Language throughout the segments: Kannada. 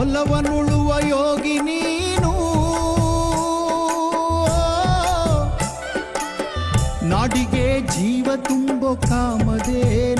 ಒಲವನುಳುವ ಯೋಗಿ ನೀನು. ನಾಡಿಗೆ ಜೀವ ತುಂಬೋ ಕಾಮಧೇನು.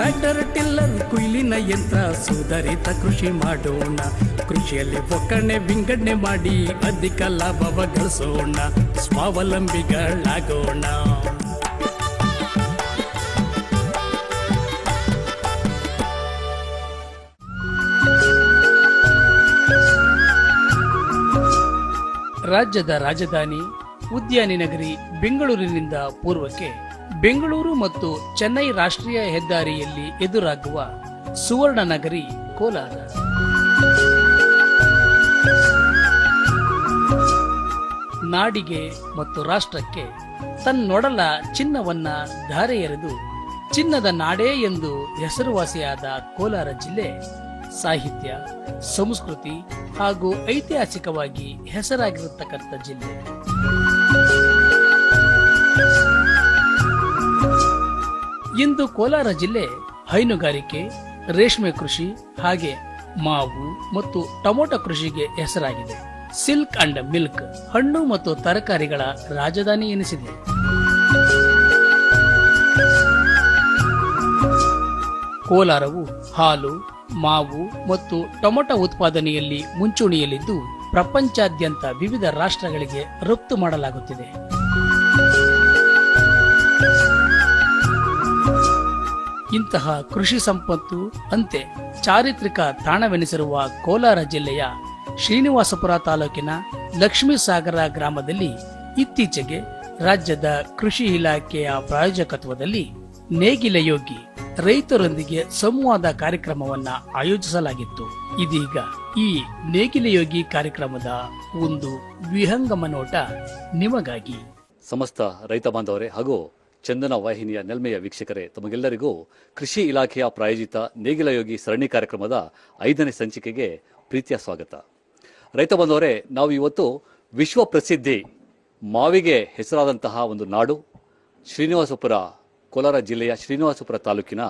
ಟ್ರ್ಯಾಕ್ಟರ್ ಟಿಲ್ಲರ್ ಕುಯ್ಲಿನ ಯಂತ್ರ ಸುಧಾರಿತ ಕೃಷಿ ಮಾಡೋಣ ಕೃಷಿಯಲ್ಲಿ ಒಕ್ಕಣೆ, ವಿಂಗಡಣೆ ಮಾಡಿ, ಅಧಿಕ ಲಾಭವ ಗಳಿಸೋಣ ಸ್ವಾವಲಂಬಿಗಳಾಗೋಣ. ರಾಜ್ಯದ ರಾಜಧಾನಿ ಉದ್ಯಾನಿ ನಗರಿ ಬೆಂಗಳೂರಿನಿಂದ ಪೂರ್ವಕ್ಕೆ ಬೆಂಗಳೂರು ಮತ್ತು ಚೆನ್ನೈ ರಾಷ್ಟ್ರೀಯ ಹೆದ್ದಾರಿಯಲ್ಲಿ ಎದುರಾಗುವ ಸುವರ್ಣ ನಗರಿ ಕೋಲಾರ. ನಾಡಿಗೆ ಮತ್ತು ರಾಷ್ಟ್ರಕ್ಕೆ ತನ್ನೊಡಲ ಚಿನ್ನವನ್ನ ಧಾರೆ ಎರೆದು ಚಿನ್ನದ ನಾಡೇ ಎಂದು ಹೆಸರುವಾಸಿಯಾದ ಕೋಲಾರ ಜಿಲ್ಲೆ ಸಾಹಿತ್ಯ, ಸಂಸ್ಕೃತಿ ಹಾಗೂ ಐತಿಹಾಸಿಕವಾಗಿ ಹೆಸರಾಗಿರತಕ್ಕಂಥ ಜಿಲ್ಲೆ. ಇಂದು ಕೋಲಾರ ಜಿಲ್ಲೆ ಹೈನುಗಾರಿಕೆ, ರೇಷ್ಮೆ ಕೃಷಿ ಹಾಗೆ ಮಾವು ಮತ್ತು ಟೊಮೊಟೊ ಕೃಷಿಗೆ ಹೆಸರಾಗಿದೆ. ಸಿಲ್ಕ್ ಅಂಡ್ ಮಿಲ್ಕ್ ಹಣ್ಣು ಮತ್ತು ತರಕಾರಿಗಳ ರಾಜಧಾನಿ ಎನಿಸಿದೆ. ಕೋಲಾರವು ಹಾಲು, ಮಾವು ಮತ್ತು ಟೊಮೊಟೊ ಉತ್ಪಾದನೆಯಲ್ಲಿ ಮುಂಚೂಣಿಯಲ್ಲಿದ್ದು ಪ್ರಪಂಚಾದ್ಯಂತ ವಿವಿಧ ರಾಷ್ಟ್ರಗಳಿಗೆ ರಫ್ತು ಮಾಡಲಾಗುತ್ತಿದೆ. ಇಂತಹ ಕೃಷಿ ಸಂಪತ್ತು ಅಂತೆ ಚಾರಿತ್ರಿಕ ತಾಣವೆನಿಸಿರುವ ಕೋಲಾರ ಜಿಲ್ಲೆಯ ಶ್ರೀನಿವಾಸಪುರ ತಾಲೂಕಿನ ಲಕ್ಷ್ಮೀಸಾಗರ ಗ್ರಾಮದಲ್ಲಿ ಇತ್ತೀಚೆಗೆ ರಾಜ್ಯದ ಕೃಷಿ ಇಲಾಖೆಯ ಪ್ರಾಯೋಜಕತ್ವದಲ್ಲಿ ನೇಗಿಲ ಯೋಗಿ ರೈತರೊಂದಿಗೆ ಸಂವಾದ ಕಾರ್ಯಕ್ರಮವನ್ನ ಆಯೋಜಿಸಲಾಗಿತ್ತು. ಇದೀಗ ಈ ನೇಗಿಲ ಯೋಗಿ ಕಾರ್ಯಕ್ರಮದ ಒಂದು ವಿಹಂಗಮ ನೋಟ ನಿಮಗಾಗಿ. ಸಮಸ್ತ ರೈತ ಬಾಂಧವರೇ ಹಾಗೂ ಚಂದನ ವಾಹಿನಿಯ ನೆಲ್ಮೆಯ ವೀಕ್ಷಕರೇ, ತಮಗೆಲ್ಲರಿಗೂ ಕೃಷಿ ಇಲಾಖೆಯ ಪ್ರಾಯೋಜಿತ ನೇಗಿಲ ಯೋಗಿ ಸರಣಿ ಕಾರ್ಯಕ್ರಮದ ಐದನೇ ಸಂಚಿಕೆಗೆ ಪ್ರೀತಿಯ ಸ್ವಾಗತ. ರೈತ ಬಂಧವರೇ, ನಾವು ಇವತ್ತು ವಿಶ್ವ ಪ್ರಸಿದ್ಧಿ ಮಾವಿಗೆ ಹೆಸರಾದಂತಹ ಒಂದು ನಾಡು, ಶ್ರೀನಿವಾಸಪುರ, ಕೋಲಾರ ಜಿಲ್ಲೆಯ ಶ್ರೀನಿವಾಸಪುರ ತಾಲೂಕಿನ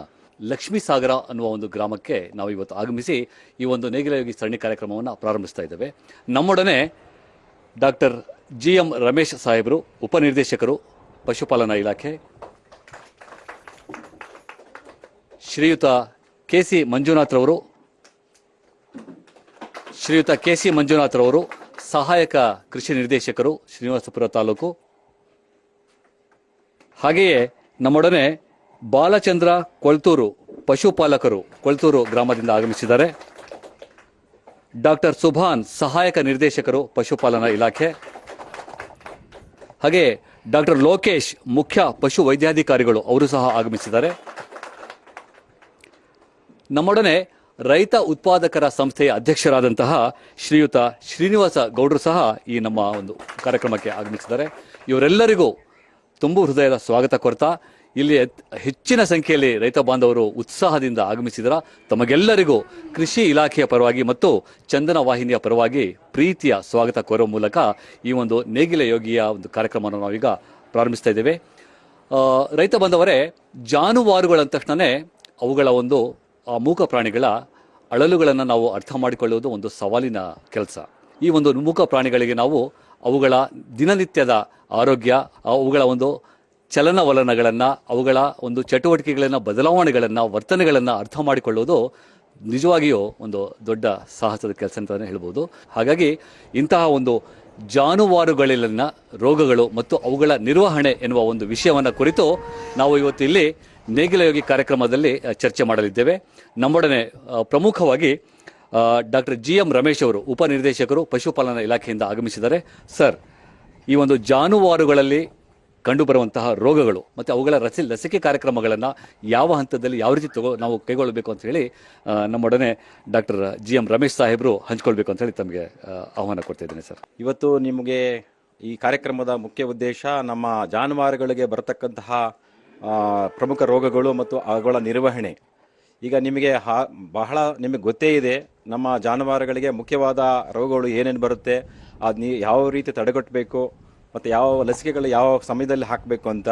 ಲಕ್ಷ್ಮೀಸಾಗರ ಅನ್ನುವ ಒಂದು ಗ್ರಾಮಕ್ಕೆ ನಾವು ಇವತ್ತು ಆಗಮಿಸಿ ಈ ಒಂದು ನೇಗಿಲ ಯೋಗಿ ಸರಣಿ ಕಾರ್ಯಕ್ರಮವನ್ನು ಪ್ರಾರಂಭಿಸ್ತಾ ಇದ್ದೇವೆ. ನಮ್ಮೊಡನೆ ಡಾಕ್ಟರ್ ಜಿ ಎಂ ರಮೇಶ್ ಸಾಹೇಬರು, ಉಪನಿರ್ದೇಶಕರು ಪಶುಪಾಲನಾ ಇಲಾಖೆ. ಶ್ರೀಯುತ ಕೆ ಸಿ ಮಂಜುನಾಥ್ರವರು ಶ್ರೀಯುತ ಕೆ ಸಿ ಮಂಜುನಾಥ್ರವರು ಸಹಾಯಕ ಕೃಷಿ ನಿರ್ದೇಶಕರು, ಶ್ರೀನಿವಾಸಪುರ ತಾಲೂಕು. ಹಾಗೆಯೇ ನಮ್ಮೊಡನೆ ಬಾಲಚಂದ್ರ ಕೊಳ್ತೂರು ಪಶುಪಾಲಕರು ಕೊಳ್ತೂರು ಗ್ರಾಮದಿಂದ ಆಗಮಿಸಿದ್ದಾರೆ. ಡಾಕ್ಟರ್ ಸುಭಾನ್ ಸಹಾಯಕ ನಿರ್ದೇಶಕರು ಪಶುಪಾಲನಾ ಇಲಾಖೆ. ಹಾಗೆ ಡಾಕ್ಟರ್ ಲೋಕೇಶ್ ಮುಖ್ಯ ಪಶು ವೈದ್ಯಾಧಿಕಾರಿಗಳು ಅವರು ಸಹ ಆಗಮಿಸಿದ್ದಾರೆ. ನಮ್ಮೊಡನೆ ರೈತ ಉತ್ಪಾದಕರ ಸಂಸ್ಥೆಯ ಅಧ್ಯಕ್ಷರಾದಂತಹ ಶ್ರೀಯುತ ಶ್ರೀನಿವಾಸ ಗೌಡರು ಸಹ ಈ ನಮ್ಮ ಒಂದು ಕಾರ್ಯಕ್ರಮಕ್ಕೆ ಆಗಮಿಸಿದ್ದಾರೆ. ಇವರೆಲ್ಲರಿಗೂ ತುಂಬು ಹೃದಯದ ಸ್ವಾಗತ ಕೊಡ್ತಾ ಇಲ್ಲಿ ಹೆಚ್ಚಿನ ಸಂಖ್ಯೆಯಲ್ಲಿ ರೈತ ಬಾಂಧವರು ಉತ್ಸಾಹದಿಂದ ಆಗಮಿಸಿದರ. ತಮಗೆಲ್ಲರಿಗೂ ಕೃಷಿ ಇಲಾಖೆಯ ಪರವಾಗಿ ಮತ್ತು ಚಂದನ ವಾಹಿನಿಯ ಪರವಾಗಿ ಪ್ರೀತಿಯ ಸ್ವಾಗತ ಕೋರುವ ಮೂಲಕ ಈ ಒಂದು ನೇಗಿಲ ಯೋಗಿಯ ಒಂದು ಕಾರ್ಯಕ್ರಮವನ್ನು ನಾವೀಗ ಪ್ರಾರಂಭಿಸ್ತಾ ಇದ್ದೇವೆ. ರೈತ ಬಾಂಧವರೇ ಜಾನುವಾರುಗಳ ತಕ್ಷಣವೇ ಅವುಗಳ ಒಂದು ಆ ಮೂಕ ಪ್ರಾಣಿಗಳ ಅಳಲುಗಳನ್ನು ನಾವು ಅರ್ಥ ಮಾಡಿಕೊಳ್ಳುವುದು ಒಂದು ಸವಾಲಿನ ಕೆಲಸ. ಈ ಒಂದು ಮೂಕ ಪ್ರಾಣಿಗಳಿಗೆ ನಾವು ಅವುಗಳ ದಿನನಿತ್ಯದ ಆರೋಗ್ಯ, ಅವುಗಳ ಒಂದು ಚಲನವಲನಗಳನ್ನು, ಅವುಗಳ ಒಂದು ಚಟುವಟಿಕೆಗಳನ್ನು, ಬದಲಾವಣೆಗಳನ್ನು, ವರ್ತನೆಗಳನ್ನು ಅರ್ಥ ಮಾಡಿಕೊಳ್ಳೋದು ನಿಜವಾಗಿಯೂ ಒಂದು ದೊಡ್ಡ ಸಾಹಸದ ಕೆಲಸ ಅಂತಲೇ ಹೇಳ್ಬೋದು. ಹಾಗಾಗಿ ಇಂತಹ ಒಂದು ಜಾನುವಾರುಗಳಲ್ಲಿನ ರೋಗಗಳು ಮತ್ತು ಅವುಗಳ ನಿರ್ವಹಣೆ ಎನ್ನುವ ಒಂದು ವಿಷಯವನ್ನು ಕುರಿತು ನಾವು ಇವತ್ತು ಇಲ್ಲಿ ನೇಗಿಲ ಕಾರ್ಯಕ್ರಮದಲ್ಲಿ ಚರ್ಚೆ ಮಾಡಲಿದ್ದೇವೆ. ನಮ್ಮೊಡನೆ ಪ್ರಮುಖವಾಗಿ ಡಾಕ್ಟರ್ ಜಿ ಎಂ ರಮೇಶ್ ಅವರು ಉಪನಿರ್ದೇಶಕರು, ಪಶುಪಾಲನಾ ಇಲಾಖೆಯಿಂದ ಆಗಮಿಸಿದ್ದಾರೆ. ಸರ್, ಈ ಒಂದು ಜಾನುವಾರುಗಳಲ್ಲಿ ಕಂಡುಬರುವಂತಹ ರೋಗಗಳು ಮತ್ತು ಅವುಗಳ ರಸಿ, ಲಸಿಕೆ ಕಾರ್ಯಕ್ರಮಗಳನ್ನು ಯಾವ ಹಂತದಲ್ಲಿ ಯಾವ ರೀತಿ ತಗೋ, ನಾವು ಕೈಗೊಳ್ಳಬೇಕು ಅಂತ ಹೇಳಿ ನಮ್ಮೊಡನೆ ಡಾಕ್ಟರ್ ಜಿ ಎಂ ರಮೇಶ್ ಸಾಹೇಬರು ಹಂಚ್ಕೊಳ್ಬೇಕು ಅಂತ ಹೇಳಿ ತಮಗೆ ಆಹ್ವಾನ ಕೊಡ್ತಾ ಇದ್ದೀನಿ ಸರ್. ಇವತ್ತು ನಿಮಗೆ ಈ ಕಾರ್ಯಕ್ರಮದ ಮುಖ್ಯ ಉದ್ದೇಶ ನಮ್ಮ ಜಾನುವಾರುಗಳಿಗೆ ಬರತಕ್ಕಂತಹ ಪ್ರಮುಖ ರೋಗಗಳು ಮತ್ತು ಅವುಗಳ ನಿರ್ವಹಣೆ. ಈಗ ನಿಮಗೆ ಹಾ, ಬಹಳ ನಿಮಗೆ ಗೊತ್ತೇ ಇದೆ, ನಮ್ಮ ಜಾನುವಾರುಗಳಿಗೆ ಮುಖ್ಯವಾದ ರೋಗಗಳು ಏನೇನು ಬರುತ್ತೆ ಅದು ಯಾವ ರೀತಿ ತಡೆಗಟ್ಟಬೇಕು ಮತ್ತು ಯಾವ ಲಸಿಕೆಗಳು ಯಾವ ಸಮಯದಲ್ಲಿ ಹಾಕಬೇಕು ಅಂತ.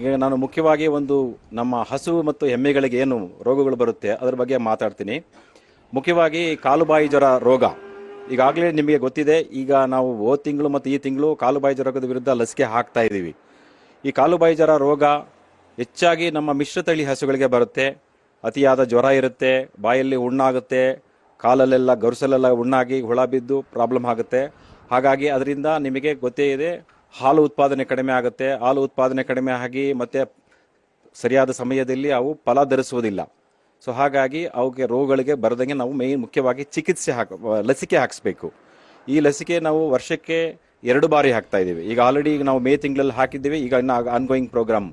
ಈಗ ನಾನು ಮುಖ್ಯವಾಗಿ ಒಂದು ನಮ್ಮ ಹಸು ಮತ್ತು ಎಮ್ಮೆಗಳಿಗೆ ಏನು ರೋಗಗಳು ಬರುತ್ತೆ ಅದರ ಬಗ್ಗೆ ಮಾತಾಡ್ತೀನಿ. ಮುಖ್ಯವಾಗಿ ಕಾಲುಬಾಯಿ ಜ್ವರ ರೋಗ. ಈಗಾಗಲೇ ನಿಮಗೆ ಗೊತ್ತಿದೆ, ಈಗ ನಾವು ಓ ತಿಂಗಳು ಮತ್ತು ಈ ತಿಂಗಳು ಕಾಲುಬಾಯಿ ಜ್ವರದ ವಿರುದ್ಧ ಲಸಿಕೆ ಹಾಕ್ತಾ ಇದ್ದೀವಿ. ಈ ಕಾಲುಬಾಯಿ ಜ್ವರ ರೋಗ ಹೆಚ್ಚಾಗಿ ನಮ್ಮ ಮಿಶ್ರತಳಿ ಹಸುಗಳಿಗೆ ಬರುತ್ತೆ. ಅತಿಯಾದ ಜ್ವರ ಇರುತ್ತೆ, ಬಾಯಲ್ಲಿ ಹುಣ್ಣಾಗುತ್ತೆ, ಕಾಲಲ್ಲೆಲ್ಲ ಗರುಸಲೆಲ್ಲ ಹುಣ್ಣಾಗಿ ಹುಳ ಬಿದ್ದು ಪ್ರಾಬ್ಲಮ್ ಆಗುತ್ತೆ. ಹಾಗಾಗಿ ಅದರಿಂದ ನಿಮಗೆ ಗೊತ್ತೇ ಇದೆ, ಹಾಲು ಉತ್ಪಾದನೆ ಕಡಿಮೆ ಆಗುತ್ತೆ. ಹಾಲು ಉತ್ಪಾದನೆ ಕಡಿಮೆ ಆಗಿ ಮತ್ತೆ ಸರಿಯಾದ ಸಮಯದಲ್ಲಿ ಅವು ಫಲ ಧರಿಸುವುದಿಲ್ಲ. ಸೊ ಹಾಗಾಗಿ ಅವಕ್ಕೆ ರೋಗಗಳಿಗೆ ಬರದಂಗೆ ನಾವು ಮೇಯ್ನ್ ಮುಖ್ಯವಾಗಿ ಚಿಕಿತ್ಸೆ ಹಾಕ, ಲಸಿಕೆ ಹಾಕಿಸ್ಬೇಕು. ಈ ಲಸಿಕೆ ನಾವು ವರ್ಷಕ್ಕೆ ಎರಡು ಬಾರಿ ಹಾಕ್ತಾ ಇದ್ದೀವಿ. ಈಗ ಆಲ್ರೆಡಿ ಈಗ ನಾವು ಮೇ ತಿಂಗಳಲ್ಲಿ ಹಾಕಿದ್ದೀವಿ, ಈಗ ಇನ್ನು ಆನ್ಗೋಯಿಂಗ್ ಪ್ರೋಗ್ರಾಮ್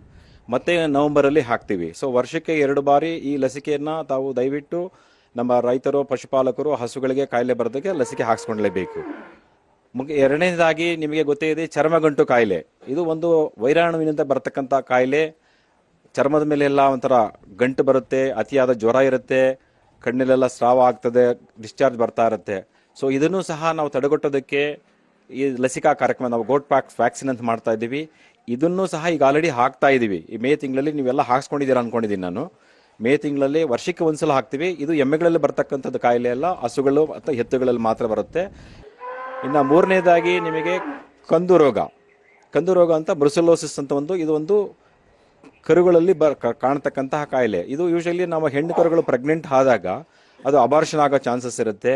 ಮತ್ತೆ ನವೆಂಬರಲ್ಲಿ ಹಾಕ್ತೀವಿ. ಸೊ ವರ್ಷಕ್ಕೆ ಎರಡು ಬಾರಿ ಈ ಲಸಿಕೆಯನ್ನು ತಾವು ದಯವಿಟ್ಟು ನಮ್ಮ ರೈತರು, ಪಶುಪಾಲಕರು, ಹಸುಗಳಿಗೆ ಕಾಯಿಲೆ ಬರೋದಕ್ಕೆ ಲಸಿಕೆ ಹಾಕ್ಸ್ಕೊಳ್ಳೇಬೇಕು ಮುಖ್ಯ ಎರಡನೇದಾಗಿ ನಿಮಗೆ ಗೊತ್ತೇ ಇದೆ ಚರ್ಮಗಂಟು ಕಾಯಿಲೆ. ಇದು ಒಂದು ವೈರಾಣುವಿನಿಂದ ಬರತಕ್ಕಂಥ ಕಾಯಿಲೆ. ಚರ್ಮದ ಮೇಲೆ ಎಲ್ಲ ಒಂಥರ ಗಂಟು ಬರುತ್ತೆ, ಅತಿಯಾದ ಜ್ವರ ಇರುತ್ತೆ, ಕಣ್ಣಲ್ಲೆಲ್ಲ ಸ್ರಾವ ಆಗ್ತದೆ ಡಿಸ್ಚಾರ್ಜ್ ಬರ್ತಾ ಇರುತ್ತೆ. ಸೊ ಇದನ್ನು ಸಹ ನಾವು ತಡೆಗಟ್ಟೋದಕ್ಕೆ ಈ ಲಸಿಕಾ ಕಾರ್ಯಕ್ರಮ ನಾವು ಗೋಟ್ ಪ್ಯಾಕ್ ವ್ಯಾಕ್ಸಿನ್ ಅಂತ ಮಾಡ್ತಾ ಇದ್ದೀವಿ. ಇದನ್ನು ಸಹ ಈಗ ಆಲ್ರೆಡಿ ಹಾಕ್ತಾ ಇದ್ದೀವಿ. ಈ ಮೇ ತಿಂಗಳಲ್ಲಿ ನೀವೆಲ್ಲ ಹಾಕ್ಸ್ಕೊಂಡಿದ್ದೀರಾ ಅನ್ಕೊಂಡಿದ್ದೀನಿ ನಾನು. ಮೇ ತಿಂಗಳಲ್ಲಿ ವರ್ಷಕ್ಕೆ ಒಂದ್ಸಲ ಹಾಕ್ತೀವಿ. ಇದು ಎಮ್ಮೆಗಳಲ್ಲಿ ಬರ್ತಕ್ಕಂಥದ್ದು ಕಾಯಿಲೆ ಅಲ್ಲ, ಹಸುಗಳು ಅಥವಾ ಎತ್ತುಗಳಲ್ಲಿ ಮಾತ್ರ ಬರುತ್ತೆ. ಇನ್ನು ಮೂರನೇದಾಗಿ ನಿಮಗೆ ಕಂದು ರೋಗ. ಕಂದು ರೋಗ ಅಂತ ಬ್ರುಸೆಲೋಸಿಸ್ ಅಂತ ಒಂದು, ಇದು ಒಂದು ಕರುಗಳಲ್ಲಿ ಬರ್ ಕಾಣತಕ್ಕಂತಹ ಕಾಯಿಲೆ. ಇದು ಯೂಶಲಿ ನಮ್ಮ ಹೆಣ್ಣು ಕರುಗಳು ಪ್ರೆಗ್ನೆಂಟ್ ಆದಾಗ ಅದು ಅಬಾರ್ಷನ್ ಆಗೋ ಚಾನ್ಸಸ್ ಇರುತ್ತೆ.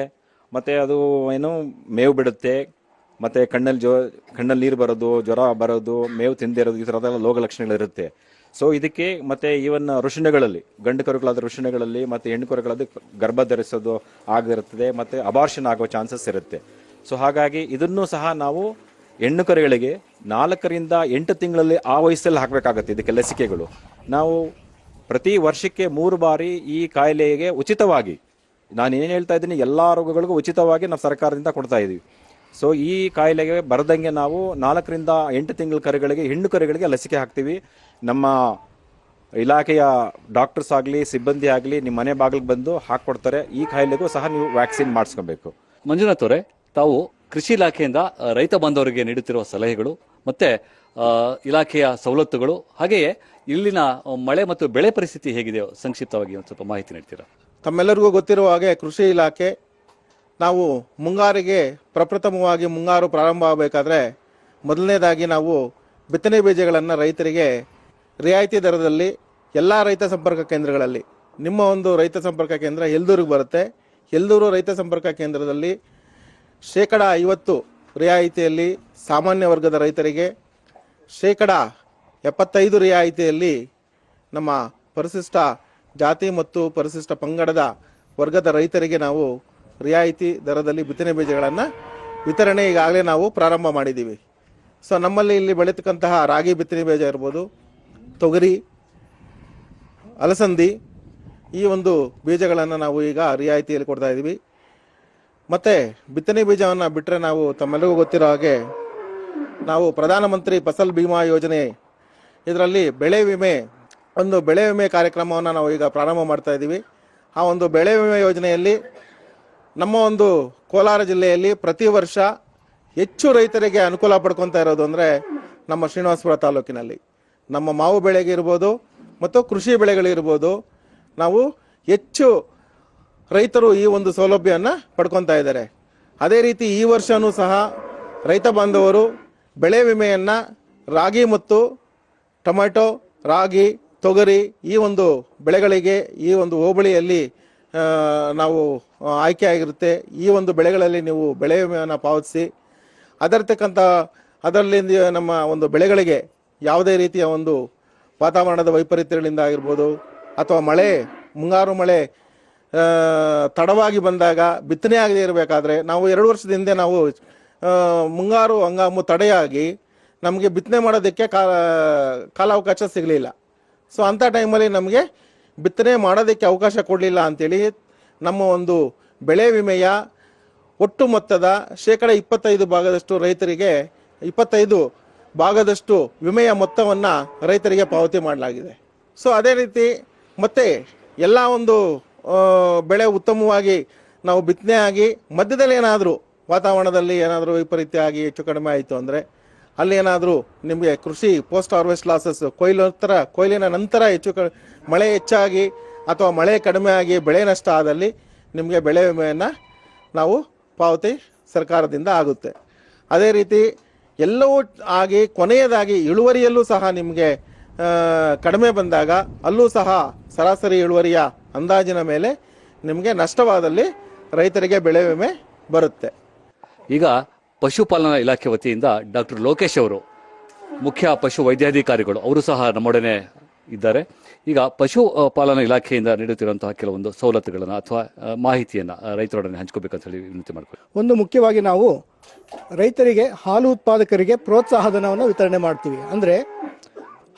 ಮತ್ತು ಅದು ಏನು ಮೇವು ಬಿಡುತ್ತೆ. ಮತ್ತು ಕಣ್ಣಲ್ಲಿ ಜೋ, ಕಣ್ಣಲ್ಲಿ ನೀರು ಬರೋದು, ಜ್ವರ ಬರೋದು, ಮೇವು ತಿಂದಿರೋದು, ಈ ಥರದೆಲ್ಲ ರೋಗ ಲಕ್ಷಣಗಳಿರುತ್ತೆ ಸೊ ಇದಕ್ಕೆ ಮತ್ತು ಈವನ್ ಋಷಿಣಗಳಲ್ಲಿ, ಗಂಡು ಕರುಗಳಾದ ಋಷಿಣಗಳಲ್ಲಿ ಮತ್ತು ಹೆಣ್ಣು ಕರುಗಳಾದ ಗರ್ಭ ಧರಿಸೋದು ಆಗಿರುತ್ತದೆ. ಮತ್ತು ಅಬಾರ್ಷನ್ ಆಗೋ ಚಾನ್ಸಸ್ ಇರುತ್ತೆ. ಸೊ ಹಾಗಾಗಿ ಇದನ್ನು ಸಹ ನಾವು ಹೆಣ್ಣು ಕರುಗಳಿಗೆ ನಾಲ್ಕರಿಂದ ಎಂಟು ತಿಂಗಳಲ್ಲಿ ಆ ವಯಸ್ಸಲ್ಲಿ ಹಾಕಬೇಕಾಗತ್ತೆ ಇದಕ್ಕೆ ಲಸಿಕೆಗಳು. ನಾವು ಪ್ರತಿ ವರ್ಷಕ್ಕೆ ಮೂರು ಬಾರಿ ಈ ಕಾಯಿಲೆಗೆ ಉಚಿತವಾಗಿ, ನಾನು ಏನು ಹೇಳ್ತಾ ಇದ್ದೀನಿ, ಎಲ್ಲ ರೋಗಗಳಿಗೂ ಉಚಿತವಾಗಿ ನಾವು ಸರ್ಕಾರದಿಂದ ಕೊಡ್ತಾ ಇದ್ದೀವಿ ಸೊ ಈ ಕಾಯಿಲೆಗೆ ಬರದಂಗೆ ನಾವು ನಾಲ್ಕರಿಂದ ಎಂಟು ತಿಂಗಳ ಕರುಗಳಿಗೆ, ಹೆಣ್ಣು ಕರುಗಳಿಗೆ ಲಸಿಕೆ ಹಾಕ್ತೀವಿ. ನಮ್ಮ ಇಲಾಖೆಯ ಡಾಕ್ಟರ್ಸ್ ಆಗಲಿ, ಸಿಬ್ಬಂದಿ ಆಗಲಿ ನಿಮ್ಮ ಮನೆ ಬಾಗಿಲಿಗೆ ಬಂದು ಹಾಕ್ಕೊಡ್ತಾರೆ. ಈ ಕಾಯಿಲೆಗೂ ಸಹ ನೀವು ವ್ಯಾಕ್ಸಿನ್ ಮಾಡಿಸ್ಕೊಬೇಕು. ಮಂಜುನಾಥ್ ಅವರೇ ತಾವು ಕೃಷಿ ಇಲಾಖೆಯಿಂದ ರೈತ ಬಾಂಧವರಿಗೆ ನೀಡುತ್ತಿರುವ ಸಲಹೆಗಳು ಮತ್ತೆ ಇಲಾಖೆಯ ಸವಲತ್ತುಗಳು ಹಾಗೆಯೇ ಇಲ್ಲಿನ ಮಳೆ ಮತ್ತು ಬೆಳೆ ಪರಿಸ್ಥಿತಿ ಹೇಗಿದೆ ಸಂಕ್ಷಿಪ್ತವಾಗಿ ಒಂದು ಸ್ವಲ್ಪ ಮಾಹಿತಿ ನೀಡ್ತೀರಾ? ತಮ್ಮೆಲ್ಲರಿಗೂ ಗೊತ್ತಿರುವ ಹಾಗೆ ಕೃಷಿ ಇಲಾಖೆ ನಾವು ಮುಂಗಾರಿಗೆ ಪ್ರಪ್ರಥಮವಾಗಿ ಮುಂಗಾರು ಪ್ರಾರಂಭ ಆಗಬೇಕಾದ್ರೆ ಮೊದಲನೇದಾಗಿ ನಾವು ಬಿತ್ತನೆ ಬೀಜಗಳನ್ನು ರೈತರಿಗೆ ರಿಯಾಯಿತಿ ದರದಲ್ಲಿ ಎಲ್ಲ ರೈತ ಸಂಪರ್ಕ ಕೇಂದ್ರಗಳಲ್ಲಿ, ನಿಮ್ಮ ಒಂದು ರೈತ ಸಂಪರ್ಕ ಕೇಂದ್ರ ಎಲ್ದೂರಿಗೆ ಬರುತ್ತೆ. ಎಲ್ದೂರು ರೈತ ಸಂಪರ್ಕ ಕೇಂದ್ರದಲ್ಲಿ ಶೇಕಡ ಐವತ್ತು ರಿಯಾಯಿತಿಯಲ್ಲಿ ಸಾಮಾನ್ಯ ವರ್ಗದ ರೈತರಿಗೆ, ಶೇಕಡ ಎಪ್ಪತ್ತೈದು ರಿಯಾಯಿತಿಯಲ್ಲಿ ನಮ್ಮ ಪರಿಶಿಷ್ಟ ಜಾತಿ ಮತ್ತು ಪರಿಶಿಷ್ಟ ಪಂಗಡದ ವರ್ಗದ ರೈತರಿಗೆ ನಾವು ರಿಯಾಯಿತಿ ದರದಲ್ಲಿ ಬಿತ್ತನೆ ಬೀಜಗಳನ್ನು ವಿತರಣೆ ಈಗಾಗಲೇ ನಾವು ಪ್ರಾರಂಭ ಮಾಡಿದ್ದೀವಿ. ಸೊ ನಮ್ಮಲ್ಲಿ ಇಲ್ಲಿ ಬೆಳೀತಕ್ಕಂತಹ ರಾಗಿ ಬಿತ್ತನೆ ಬೀಜ ಇರ್ಬೋದು, ತೊಗರಿ, ಅಲಸಂದಿ ಈ ಒಂದು ಬೀಜಗಳನ್ನು ನಾವು ಈಗ ರಿಯಾಯಿತಿಯಲ್ಲಿ ಕೊಡ್ತಾ ಇದ್ದೀವಿ. ಮತ್ತು ಬಿತ್ತನೆ ಬೀಜವನ್ನು ಬಿಟ್ಟರೆ ನಾವು ತಮ್ಮೆಲ್ಲರಿಗೂ ಗೊತ್ತಿರೋ ಹಾಗೆ ನಾವು ಪ್ರಧಾನಮಂತ್ರಿ ಫಸಲ್ ಬಿಮಾ ಯೋಜನೆ, ಇದರಲ್ಲಿ ಬೆಳೆ ವಿಮೆ, ಒಂದು ಬೆಳೆ ವಿಮೆ ಕಾರ್ಯಕ್ರಮವನ್ನು ನಾವು ಈಗ ಪ್ರಾರಂಭ ಮಾಡ್ತಾ ಇದ್ದೀವಿ. ಆ ಒಂದು ಬೆಳೆ ವಿಮೆ ಯೋಜನೆಯಲ್ಲಿ ನಮ್ಮ ಒಂದು ಕೋಲಾರ ಜಿಲ್ಲೆಯಲ್ಲಿ ಪ್ರತಿ ವರ್ಷ ಹೆಚ್ಚು ರೈತರಿಗೆ ಅನುಕೂಲ ಪಡ್ಕೊತಾ ಇರೋದು ಅಂದರೆ ನಮ್ಮ ಶ್ರೀನಿವಾಸಪುರ ತಾಲೂಕಿನಲ್ಲಿ. ನಮ್ಮ ಮಾವು ಬೆಳೆಗೆ ಇರ್ಬೋದು, ಮತ್ತು ಕೃಷಿ ಬೆಳೆಗಳಿರ್ಬೋದು ನಾವು ಹೆಚ್ಚು ರೈತರು ಈ ಒಂದು ಸೌಲಭ್ಯವನ್ನು ಪಡ್ಕೊತಾ ಇದ್ದಾರೆ. ಅದೇ ರೀತಿ ಈ ವರ್ಷವೂ ಸಹ ರೈತ ಬಾಂಧವರು ಬೆಳೆ ವಿಮೆಯನ್ನು ರಾಗಿ ಮತ್ತು ಟೊಮೆಟೊ ರಾಗಿ, ತೊಗರಿ ಈ ಒಂದು ಬೆಳೆಗಳಿಗೆ ಈ ಒಂದು ಹೋಬಳಿಯಲ್ಲಿ ನಾವು ಆಯ್ಕೆ ಆಗಿರುತ್ತೆ. ಈ ಒಂದು ಬೆಳೆಗಳಲ್ಲಿ ನೀವು ಬೆಳೆ ವಿಮೆಯನ್ನು ಪಾವತಿಸಿ, ಅದರತಕ್ಕಂಥ, ಅದರಲ್ಲಿ ನಮ್ಮ ಒಂದು ಬೆಳೆಗಳಿಗೆ ಯಾವುದೇ ರೀತಿಯ ಒಂದು ವಾತಾವರಣದ ವೈಪರೀತ್ಯಗಳಿಂದ ಆಗಿರ್ಬೋದು, ಅಥವಾ ಮಳೆ, ಮುಂಗಾರು ಮಳೆ ತಡವಾಗಿ ಬಂದಾಗ ಬಿತ್ತನೆ ಆಗದೆ ಇರಬೇಕಾದ್ರೆ ನಾವು ಎರಡು ವರ್ಷದ ಹಿಂದೆ ನಾವು ಮುಂಗಾರು ಹಂಗಾಮು ತಡೆಯಾಗಿ ನಮಗೆ ಬಿತ್ತನೆ ಮಾಡೋದಕ್ಕೆ ಕಾಲ ಕಾಲಾವಕಾಶ ಸಿಗಲಿಲ್ಲ. ಸೊ ಅಂಥ ಟೈಮಲ್ಲಿ ನಮಗೆ ಬಿತ್ತನೆ ಮಾಡೋದಕ್ಕೆ ಅವಕಾಶ ಕೊಡಲಿಲ್ಲ ಅಂಥೇಳಿ ನಮ್ಮ ಒಂದು ಬೆಳೆ ವಿಮೆಯ ಒಟ್ಟು ಮೊತ್ತದ ಶೇಕಡ ಇಪ್ಪತ್ತೈದು ಭಾಗದಷ್ಟು ರೈತರಿಗೆ, ಇಪ್ಪತ್ತೈದು ಭಾಗದಷ್ಟು ವಿಮೆಯ ಮೊತ್ತವನ್ನು ರೈತರಿಗೆ ಪಾವತಿ ಮಾಡಲಾಗಿದೆ. ಸೊ ಅದೇ ರೀತಿ ಮತ್ತೆ ಎಲ್ಲ ಒಂದು ಬೆಳೆ ಉತ್ತಮವಾಗಿ ನಾವು ಬಿತ್ತನೆ ಆಗಿ ಮಧ್ಯದಲ್ಲಿ ಏನಾದರೂ ವಾತಾವರಣದಲ್ಲಿ ಏನಾದರೂ ವೈಪರೀತ್ಯ ಆಗಿ ಹೆಚ್ಚು ಕಡಿಮೆ ಆಯಿತು ಅಂದರೆ ಅಲ್ಲಿ ಏನಾದರೂ ನಿಮಗೆ ಕೃಷಿ ಪೋಸ್ಟ್ ಹಾರ್ವೆಸ್ಟ್ ಲಾಸಸ್ ಕೊಯ್ಲು ನಂತರ ಕೊಯ್ಲಿನ ನಂತರ ಹೆಚ್ಚು ಕ, ಮಳೆ ಹೆಚ್ಚಾಗಿ ಅಥವಾ ಮಳೆ ಕಡಿಮೆ ಆಗಿ ಬೆಳೆ ನಷ್ಟ ಆದಲ್ಲಿ ನಿಮಗೆ ಬೆಳೆ ವಿಮೆಯನ್ನು ನಾವು ಪಾವತಿ ಸರ್ಕಾರದಿಂದ ಆಗುತ್ತೆ. ಅದೇ ರೀತಿ ಎಲ್ಲವೂ ಆಗಿ ಕೊನೆಯದಾಗಿ ಇಳುವರಿಯಲ್ಲೂ ಸಹ ನಿಮಗೆ ಕಡಿಮೆ ಬಂದಾಗ ಅಲ್ಲೂ ಸಹ ಸರಾಸರಿ ಇಳುವರಿಯ ಅಂದಾಜಿನ ಮೇಲೆ ನಿಮಗೆ ನಷ್ಟವಾದಲ್ಲಿ ರೈತರಿಗೆ ಬೆಳೆ ವಿಮೆ ಬರುತ್ತೆ. ಈಗ ಪಶುಪಾಲನಾ ಇಲಾಖೆ ವತಿಯಿಂದ ಡಾಕ್ಟರ್ ಲೋಕೇಶ್ ಅವರು ಮುಖ್ಯ ಪಶು ವೈದ್ಯಾಧಿಕಾರಿಗಳು ಅವರು ಸಹ ನಮ್ಮೊಡನೆ ಇದ್ದಾರೆ. ಈಗ ಪಶು ಪಾಲನಾ ಇಲಾಖೆಯಿಂದ ನೀಡುತ್ತಿರುವಂತಹ ಕೆಲವೊಂದು ಸವಲತ್ತುಗಳನ್ನು ಅಥವಾ ಮಾಹಿತಿಯನ್ನು ರೈತರೊಡನೆ ಹಂಚ್ಕೋಬೇಕಂತ ಹೇಳಿ ವಿನಂತಿ ಮಾಡ್ಕೊಳ್ಳಿ. ಒಂದು ಮುಖ್ಯವಾಗಿ ನಾವು ರೈತರಿಗೆ ಹಾಲು ಉತ್ಪಾದಕರಿಗೆ ಪ್ರೋತ್ಸಾಹ ಧನವನ್ನು ವಿತರಣೆ ಮಾಡ್ತೀವಿ. ಅಂದರೆ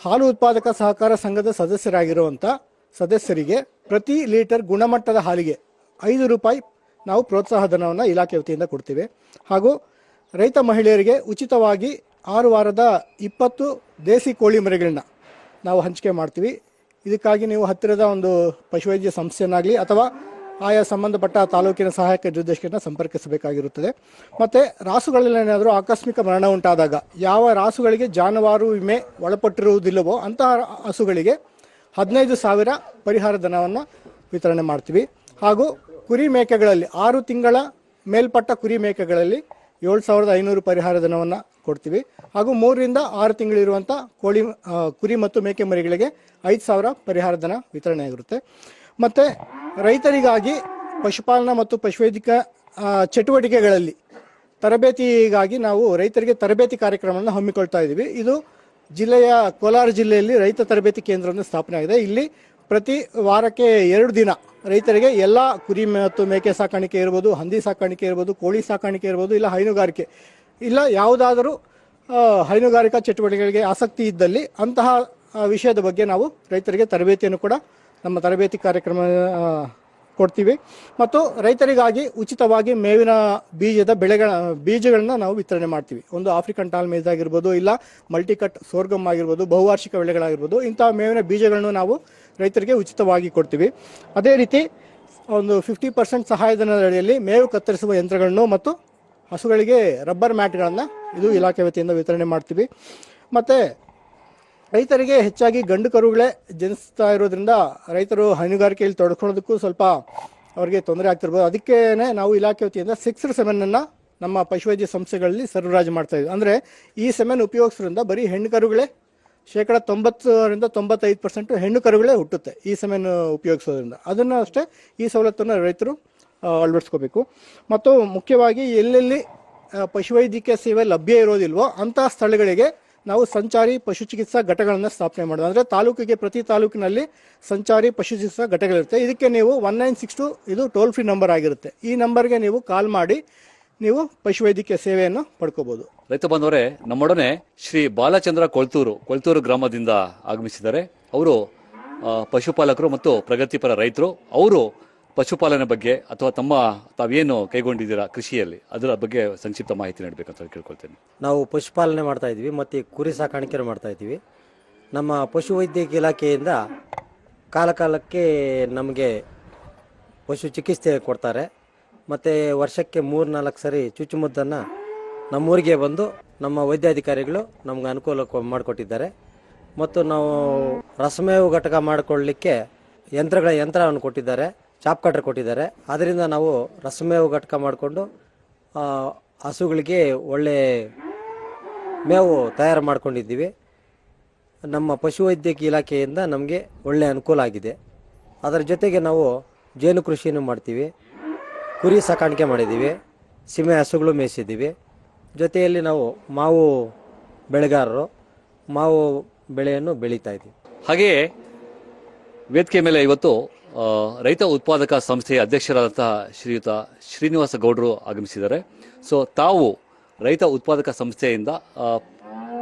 ಹಾಲು ಉತ್ಪಾದಕ ಸಹಕಾರ ಸಂಘದ ಸದಸ್ಯರಾಗಿರುವಂಥ ಸದಸ್ಯರಿಗೆ ಪ್ರತಿ ಲೀಟರ್ ಗುಣಮಟ್ಟದ ಹಾಲಿಗೆ ಐದು ರೂಪಾಯಿ ನಾವು ಪ್ರೋತ್ಸಾಹ ಧನವನ್ನು ಇಲಾಖೆ ವತಿಯಿಂದ ಕೊಡ್ತೀವಿ. ಹಾಗೂ ರೈತ ಮಹಿಳೆಯರಿಗೆ ಉಚಿತವಾಗಿ ಆರು ವಾರದ ಇಪ್ಪತ್ತು ದೇಸಿ ಕೋಳಿ ಮರಿಗಳನ್ನ ನಾವು ಹಂಚಿಕೆ ಮಾಡ್ತೀವಿ. ಇದಕ್ಕಾಗಿ ನೀವು ಹತ್ತಿರದ ಒಂದು ಪಶುವೈದ್ಯ ಸಂಸ್ಥೆಯನ್ನಾಗಲಿ ಅಥವಾ ಆಯಾ ಸಂಬಂಧಪಟ್ಟ ತಾಲೂಕಿನ ಸಹಾಯಕ ನಿರ್ದೇಶಕರನ್ನ ಸಂಪರ್ಕಿಸಬೇಕಾಗಿರುತ್ತದೆ. ಮತ್ತು ರಾಸುಗಳಲ್ಲಿ ಏನಾದರೂ ಆಕಸ್ಮಿಕ ಮರಣ ಉಂಟಾದಾಗ ಯಾವ ರಾಸುಗಳಿಗೆ ಜಾನುವಾರು ವಿಮೆ ಒಳಪಟ್ಟಿರುವುದಿಲ್ಲವೋ ಅಂತಹ ಹಸುಗಳಿಗೆ ಹದಿನೈದು ಸಾವಿರ ಪರಿಹಾರ ಧನವನ್ನು ವಿತರಣೆ ಮಾಡ್ತೀವಿ. ಹಾಗೂ ಕುರಿ ಮೇಕೆಗಳಲ್ಲಿ ಆರು ತಿಂಗಳ ಮೇಲ್ಪಟ್ಟ ಕುರಿ ಮೇಕೆಗಳಲ್ಲಿ ಏಳು ಸಾವಿರದ ಐನೂರು ಪರಿಹಾರ ಧನವನ್ನು ಕೊಡ್ತೀವಿ. ಹಾಗೂ ಮೂರರಿಂದ ಆರು ತಿಂಗಳಿರುವಂಥ ಕೋಳಿ ಕುರಿ ಮತ್ತು ಮೇಕೆ ಮರಿಗಳಿಗೆ ಐದು ಸಾವಿರ ಪರಿಹಾರ ಧನ ವಿತರಣೆ ಆಗಿರುತ್ತೆ. ಮತ್ತು ರೈತರಿಗಾಗಿ ಪಶುಪಾಲನಾ ಮತ್ತು ಪಶುವೈದಿಕ ಚಟುವಟಿಕೆಗಳಲ್ಲಿ ತರಬೇತಿಗಾಗಿ ನಾವು ರೈತರಿಗೆ ತರಬೇತಿ ಕಾರ್ಯಕ್ರಮವನ್ನು ಹಮ್ಮಿಕೊಳ್ತಾ ಇದ್ದೀವಿ ಇದು ಜಿಲ್ಲೆಯ ಕೋಲಾರ ಜಿಲ್ಲೆಯಲ್ಲಿ ರೈತ ತರಬೇತಿ ಕೇಂದ್ರವನ್ನು ಸ್ಥಾಪನೆ ಆಗಿದೆ. ಇಲ್ಲಿ ಪ್ರತಿ ವಾರಕ್ಕೆ ಎರಡು ದಿನ ರೈತರಿಗೆ ಎಲ್ಲ ಕುರಿ ಮತ್ತು ಮೇಕೆ ಸಾಕಾಣಿಕೆ ಇರ್ಬೋದು, ಹಂದಿ ಸಾಕಾಣಿಕೆ ಇರ್ಬೋದು, ಕೋಳಿ ಸಾಕಾಣಿಕೆ ಇರ್ಬೋದು, ಇಲ್ಲ ಹೈನುಗಾರಿಕೆ, ಇಲ್ಲ ಯಾವುದಾದರೂ ಹೈನುಗಾರಿಕಾ ಚಟುವಟಿಕೆಗಳಿಗೆ ಆಸಕ್ತಿ ಇದ್ದಲ್ಲಿ ಅಂತಹ ವಿಷಯದ ಬಗ್ಗೆ ನಾವು ರೈತರಿಗೆ ತರಬೇತಿಯನ್ನು ಕೂಡ, ನಮ್ಮ ತರಬೇತಿ ಕಾರ್ಯಕ್ರಮ ಕೊಡ್ತೀವಿ. ಮತ್ತು ರೈತರಿಗಾಗಿ ಉಚಿತವಾಗಿ ಮೇವಿನ ಬೀಜದ ಬೆಳೆಗಳ, ಬೀಜಗಳನ್ನ ನಾವು ವಿತರಣೆ ಮಾಡ್ತೀವಿ. ಒಂದು ಆಫ್ರಿಕನ್ ಟಾಲ್ ಮೇಜ್ ಆಗಿರ್ಬೋದು ಇಲ್ಲ ಮಲ್ಟಿಕಟ್ ಸೋರ್ಗಮ್ ಆಗಿರ್ಬೋದು, ಬಹುವಾರ್ಷಿಕ ಬೆಳೆಗಳಾಗಿರ್ಬೋದು ಇಂತಹ ಮೇವಿನ ಬೀಜಗಳನ್ನು ನಾವು ರೈತರಿಗೆ ಉಚಿತವಾಗಿ ಕೊಡ್ತೀವಿ. ಅದೇ ರೀತಿ ಒಂದು ಫಿಫ್ಟಿ ಪರ್ಸೆಂಟ್ ಸಹಾಯಧನದ ಅಡಿಯಲ್ಲಿ ಮೇವು ಕತ್ತರಿಸುವ ಯಂತ್ರಗಳನ್ನು ಮತ್ತು ಹಸುಗಳಿಗೆ ರಬ್ಬರ್ ಮ್ಯಾಟ್ಗಳನ್ನು ಇದು ಇಲಾಖೆ ವತಿಯಿಂದ ವಿತರಣೆ ಮಾಡ್ತೀವಿ. ಮತ್ತು ರೈತರಿಗೆ ಹೆಚ್ಚಾಗಿ ಗಂಡು ಕರುಗಳೇ ಜನಿಸ್ತಾ ಇರೋದ್ರಿಂದ ರೈತರು ಹೈನುಗಾರಿಕೆಯಲ್ಲಿ ತೊಡ್ಕೊಳ್ಳೋದಕ್ಕೂ ಸ್ವಲ್ಪ ಅವರಿಗೆ ತೊಂದರೆ ಆಗ್ತಿರ್ಬೋದು. ಅದಕ್ಕೇನೆ ನಾವು ಇಲಾಖೆ ವತಿಯಿಂದ ಸಿಕ್ಸ್ಡ್ ಸೆಮೆನನ್ನು ನಮ್ಮ ಪಶುವೈದ್ಯ ಸಂಸ್ಥೆಗಳಲ್ಲಿ ಸರಬರಾಜು ಮಾಡ್ತಾ ಇದ್ವಿ. ಅಂದರೆ ಈ ಸೆಮೆನ್ ಉಪಯೋಗಿಸೋದ್ರಿಂದ ಬರೀ ಹೆಣ್ಣು ಕರುಗಳೇ, ಶೇಕಡ ತೊಂಬತ್ತರಿಂದ ತೊಂಬತ್ತೈದು ಪರ್ಸೆಂಟ್ ಹೆಣ್ಣು ಕರುಗಳೇ ಹುಟ್ಟುತ್ತೆ ಈ ಸೆಮೆನ್ ಉಪಯೋಗಿಸೋದ್ರಿಂದ. ಅದನ್ನು ಅಷ್ಟೇ ಈ ಸವಲತ್ತನ್ನು ರೈತರು ಅಳವಡಿಸ್ಕೋಬೇಕು. ಮತ್ತು ಮುಖ್ಯವಾಗಿ ಎಲ್ಲೆಲ್ಲಿ ಪಶುವೈದ್ಯಕೀಯ ಸೇವೆ ಲಭ್ಯ ಇರೋದಿಲ್ವೋ ಅಂತಹ ಸ್ಥಳಗಳಿಗೆ ನಾವು ಸಂಚಾರಿ ಪಶು ಚಿಕಿತ್ಸಾ ಘಟಕಗಳನ್ನು ಸ್ಥಾಪನೆ ಮಾಡೋದು. ಅಂದರೆ ತಾಲೂಕಿಗೆ ಪ್ರತಿ ತಾಲೂಕಿನಲ್ಲಿ ಸಂಚಾರಿ ಪಶು ಚಿಕಿತ್ಸಾ ಘಟಕಗಳಿರುತ್ತೆ. ಇದಕ್ಕೆ ನೀವು ಒನ್ ನೈನ್ ಸಿಕ್ಸ್ ಟು ಇದು ಟೋಲ್ ಫ್ರೀ ನಂಬರ್ ಆಗಿರುತ್ತೆ. ಈ ನಂಬರ್ಗೆ ನೀವು ಕಾಲ್ ಮಾಡಿ ನೀವು ಪಶುವೈದ್ಯಕೀಯ ಸೇವೆಯನ್ನು ಪಡ್ಕೋಬಹುದು ರೈತ ಬಂದವರೇ ನಮ್ಮೊಡನೆ ಶ್ರೀ ಬಾಲಚಂದ್ರ ಕೊಳ್ತೂರು ಕೊಳ್ತೂರು ಗ್ರಾಮದಿಂದ ಆಗಮಿಸಿದ್ದಾರೆ. ಅವರು ಪಶುಪಾಲಕರು ಮತ್ತು ಪ್ರಗತಿಪರ ರೈತರು. ಅವರು ಪಶುಪಾಲನೆ ಬಗ್ಗೆ ಅಥವಾ ತಮ್ಮ ತಾವೇನು ಕೈಗೊಂಡಿದ್ದೀರಾ ಕೃಷಿಯಲ್ಲಿ, ಅದರ ಬಗ್ಗೆ ಸಂಕ್ಷಿಪ್ತ ಮಾಹಿತಿ ನೀಡಬೇಕಂತ ಕೇಳ್ಕೊಳ್ತೇನೆ. ನಾವು ಪಶುಪಾಲನೆ ಮಾಡ್ತಾ ಇದ್ವಿ ಮತ್ತು ಕುರಿ ಸಾಕಾಣಿಕೆ ಮಾಡ್ತಾ ಇದ್ದೀವಿ. ನಮ್ಮ ಪಶುವೈದ್ಯಕೀಯ ಇಲಾಖೆಯಿಂದ ಕಾಲ ಕಾಲಕ್ಕೆ ನಮಗೆ ಪಶು ಚಿಕಿತ್ಸೆ ಕೊಡ್ತಾರೆ. ಮತ್ತು ವರ್ಷಕ್ಕೆ ಮೂರು ನಾಲ್ಕು ಸರಿ ಚುಚ್ಚುಮದ್ದನ್ನು ನಮ್ಮೂರಿಗೆ ಬಂದು ನಮ್ಮ ವೈದ್ಯಾಧಿಕಾರಿಗಳು ನಮ್ಗೆ ಅನುಕೂಲ ಮಾಡಿಕೊಟ್ಟಿದ್ದಾರೆ. ಮತ್ತು ನಾವು ರಸಮೇವು ಘಟಕ ಮಾಡಿಕೊಳ್ಳಲಿಕ್ಕೆ ಯಂತ್ರಗಳ ಯಂತ್ರವನ್ನು ಕೊಟ್ಟಿದ್ದಾರೆ. ಚಾಪ್ ಕಟ್ರ್ ಕೊಟ್ಟಿದ್ದಾರೆ. ಅದರಿಂದ ನಾವು ರಸಮೇವು ಘಟಕ ಮಾಡಿಕೊಂಡು ಹಸುಗಳಿಗೆ ಒಳ್ಳೆ ಮೇವು ತಯಾರು ಮಾಡ್ಕೊಂಡಿದ್ದೀವಿ. ನಮ್ಮ ಪಶುವೈದ್ಯಕೀಯ ಇಲಾಖೆಯಿಂದ ನಮಗೆ ಒಳ್ಳೆ ಅನುಕೂಲ ಆಗಿದೆ. ಅದರ ಜೊತೆಗೆ ನಾವು ಜೇನು ಕೃಷಿಯನ್ನು ಮಾಡ್ತೀವಿ. ಕುರಿ ಸಾಕಾಣಿಕೆ ಮಾಡಿದ್ದೀವಿ. ಸೀಮೆ ಹಸುಗಳು ಮೇಯಿಸಿದ್ದೀವಿ. ಜೊತೆಯಲ್ಲಿ ನಾವು ಮಾವು ಬೆಳೆಗಾರರು, ಮಾವು ಬೆಳೆಯನ್ನು ಬೆಳೀತಾ ಇದ್ದೀವಿ. ಹಾಗೆಯೇ ವೇದಿಕೆ ಮೇಲೆ ಇವತ್ತು ರೈತ ಉತ್ಪಾದಕ ಸಂಸ್ಥೆಯ ಅಧ್ಯಕ್ಷರಾದಂತಹ ಶ್ರೀಯುತ ಶ್ರೀನಿವಾಸ ಗೌಡರು ಆಗಮಿಸಿದ್ದಾರೆ. ಸೊ ತಾವು ರೈತ ಉತ್ಪಾದಕ ಸಂಸ್ಥೆಯಿಂದ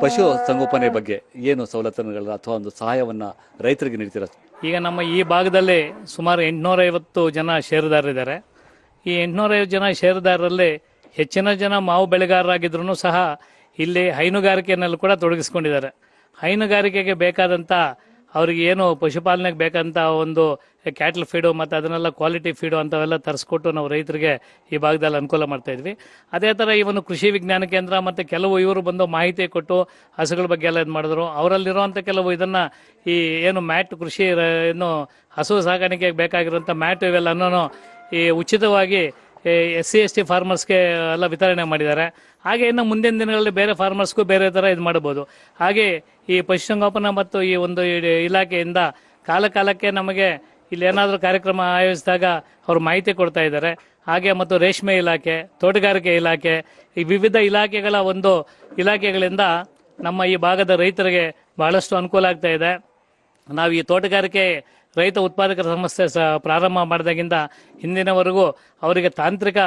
ಪಶು ಸಂಗೋಪನೆ ಬಗ್ಗೆ ಏನು ಸವಲತ್ತುಗಳನ್ನ ಅಥವಾ ಒಂದು ಸಹಾಯವನ್ನು ರೈತರಿಗೆ ನೀಡ್ತೀರ? ಈಗ ನಮ್ಮ ಈ ಭಾಗದಲ್ಲಿ ಸುಮಾರು ಎಂಟುನೂರೈವತ್ತು ಜನ ಷೇರುದಾರರಿದ್ದಾರೆ ಈ ಎಂಟುನೂರೈವತ್ತು ಜನ ಷೇರುದಾರರಲ್ಲಿ ಹೆಚ್ಚಿನ ಜನ ಮಾವು ಬೆಳೆಗಾರರಾಗಿದ್ರು ಸಹ ಇಲ್ಲಿ ಹೈನುಗಾರಿಕೆಯಲ್ಲೂ ಕೂಡ ತೊಡಗಿಸ್ಕೊಂಡಿದ್ದಾರೆ. ಹೈನುಗಾರಿಕೆಗೆ ಬೇಕಾದಂಥ ಅವ್ರಿಗೆ ಏನು ಪಶುಪಾಲನೆಗೆ ಬೇಕಂತ ಒಂದು ಕ್ಯಾಟಲ್ ಫೀಡು ಮತ್ತು ಅದನ್ನೆಲ್ಲ ಕ್ವಾಲಿಟಿ ಫೀಡು ಅಂಥವೆಲ್ಲ ತರಿಸ್ಕೊಟ್ಟು ನಾವು ರೈತರಿಗೆ ಈ ಭಾಗದಲ್ಲಿ ಅನುಕೂಲ ಮಾಡ್ತಾ ಇದ್ವಿ. ಅದೇ ಥರ ಈ ಒಂದು ಕೃಷಿ ವಿಜ್ಞಾನ ಕೇಂದ್ರ ಮತ್ತು ಕೆಲವು ಇವರು ಬಂದು ಮಾಹಿತಿ ಕೊಟ್ಟು ಹಸುಗಳ ಬಗ್ಗೆ ಎಲ್ಲ ಇದು ಮಾಡಿದ್ರು. ಅವರಲ್ಲಿರುವಂಥ ಕೆಲವು ಇದನ್ನು ಈ ಏನು ಮ್ಯಾಟ್ ಕೃಷಿ ಏನು ಹಸು ಸಾಕಾಣಿಕೆಗೆ ಬೇಕಾಗಿರುವಂಥ ಮ್ಯಾಟ್ ಇವೆಲ್ಲನೂ ಈ ಉಚಿತವಾಗಿ ಎಸ್ ಸಿ ಎಸ್ ಟಿ ಫಾರ್ಮರ್ಸ್ಗೆ ಎಲ್ಲ ವಿತರಣೆ ಮಾಡಿದ್ದಾರೆ. ಹಾಗೆ ಇನ್ನು ಮುಂದಿನ ದಿನಗಳಲ್ಲಿ ಬೇರೆ ಫಾರ್ಮರ್ಸ್ಗೂ ಬೇರೆ ಥರ ಇದು ಮಾಡ್ಬೋದು ಹಾಗೆ ಈ ಪಶುಸಂಗೋಪನಾ ಮತ್ತು ಈ ಒಂದು ಇಲಾಖೆಯಿಂದ ಕಾಲ ಕಾಲಕ್ಕೆ ನಮಗೆ ಇಲ್ಲಿ ಏನಾದರೂ ಕಾರ್ಯಕ್ರಮ ಆಯೋಜಿಸಿದಾಗ ಅವರು ಮಾಹಿತಿ ಕೊಡ್ತಾ ಇದ್ದಾರೆ. ಹಾಗೆ ಮತ್ತು ರೇಷ್ಮೆ ಇಲಾಖೆ, ತೋಟಗಾರಿಕೆ ಇಲಾಖೆ, ಈ ವಿವಿಧ ಇಲಾಖೆಗಳ ಒಂದು ಇಲಾಖೆಗಳಿಂದ ನಮ್ಮ ಈ ಭಾಗದ ರೈತರಿಗೆ ಬಹಳಷ್ಟು ಅನುಕೂಲ ಆಗ್ತಾ ಇದೆ. ನಾವು ಈ ತೋಟಗಾರಿಕೆ ರೈತ ಉತ್ಪಾದಕರ ಸಮಸ್ಯೆ ಸ ಪ್ರಾರಂಭ ಮಾಡಿದಾಗಿಂದ ಹಿಂದಿನವರೆಗೂ ಅವರಿಗೆ ತಾಂತ್ರಿಕ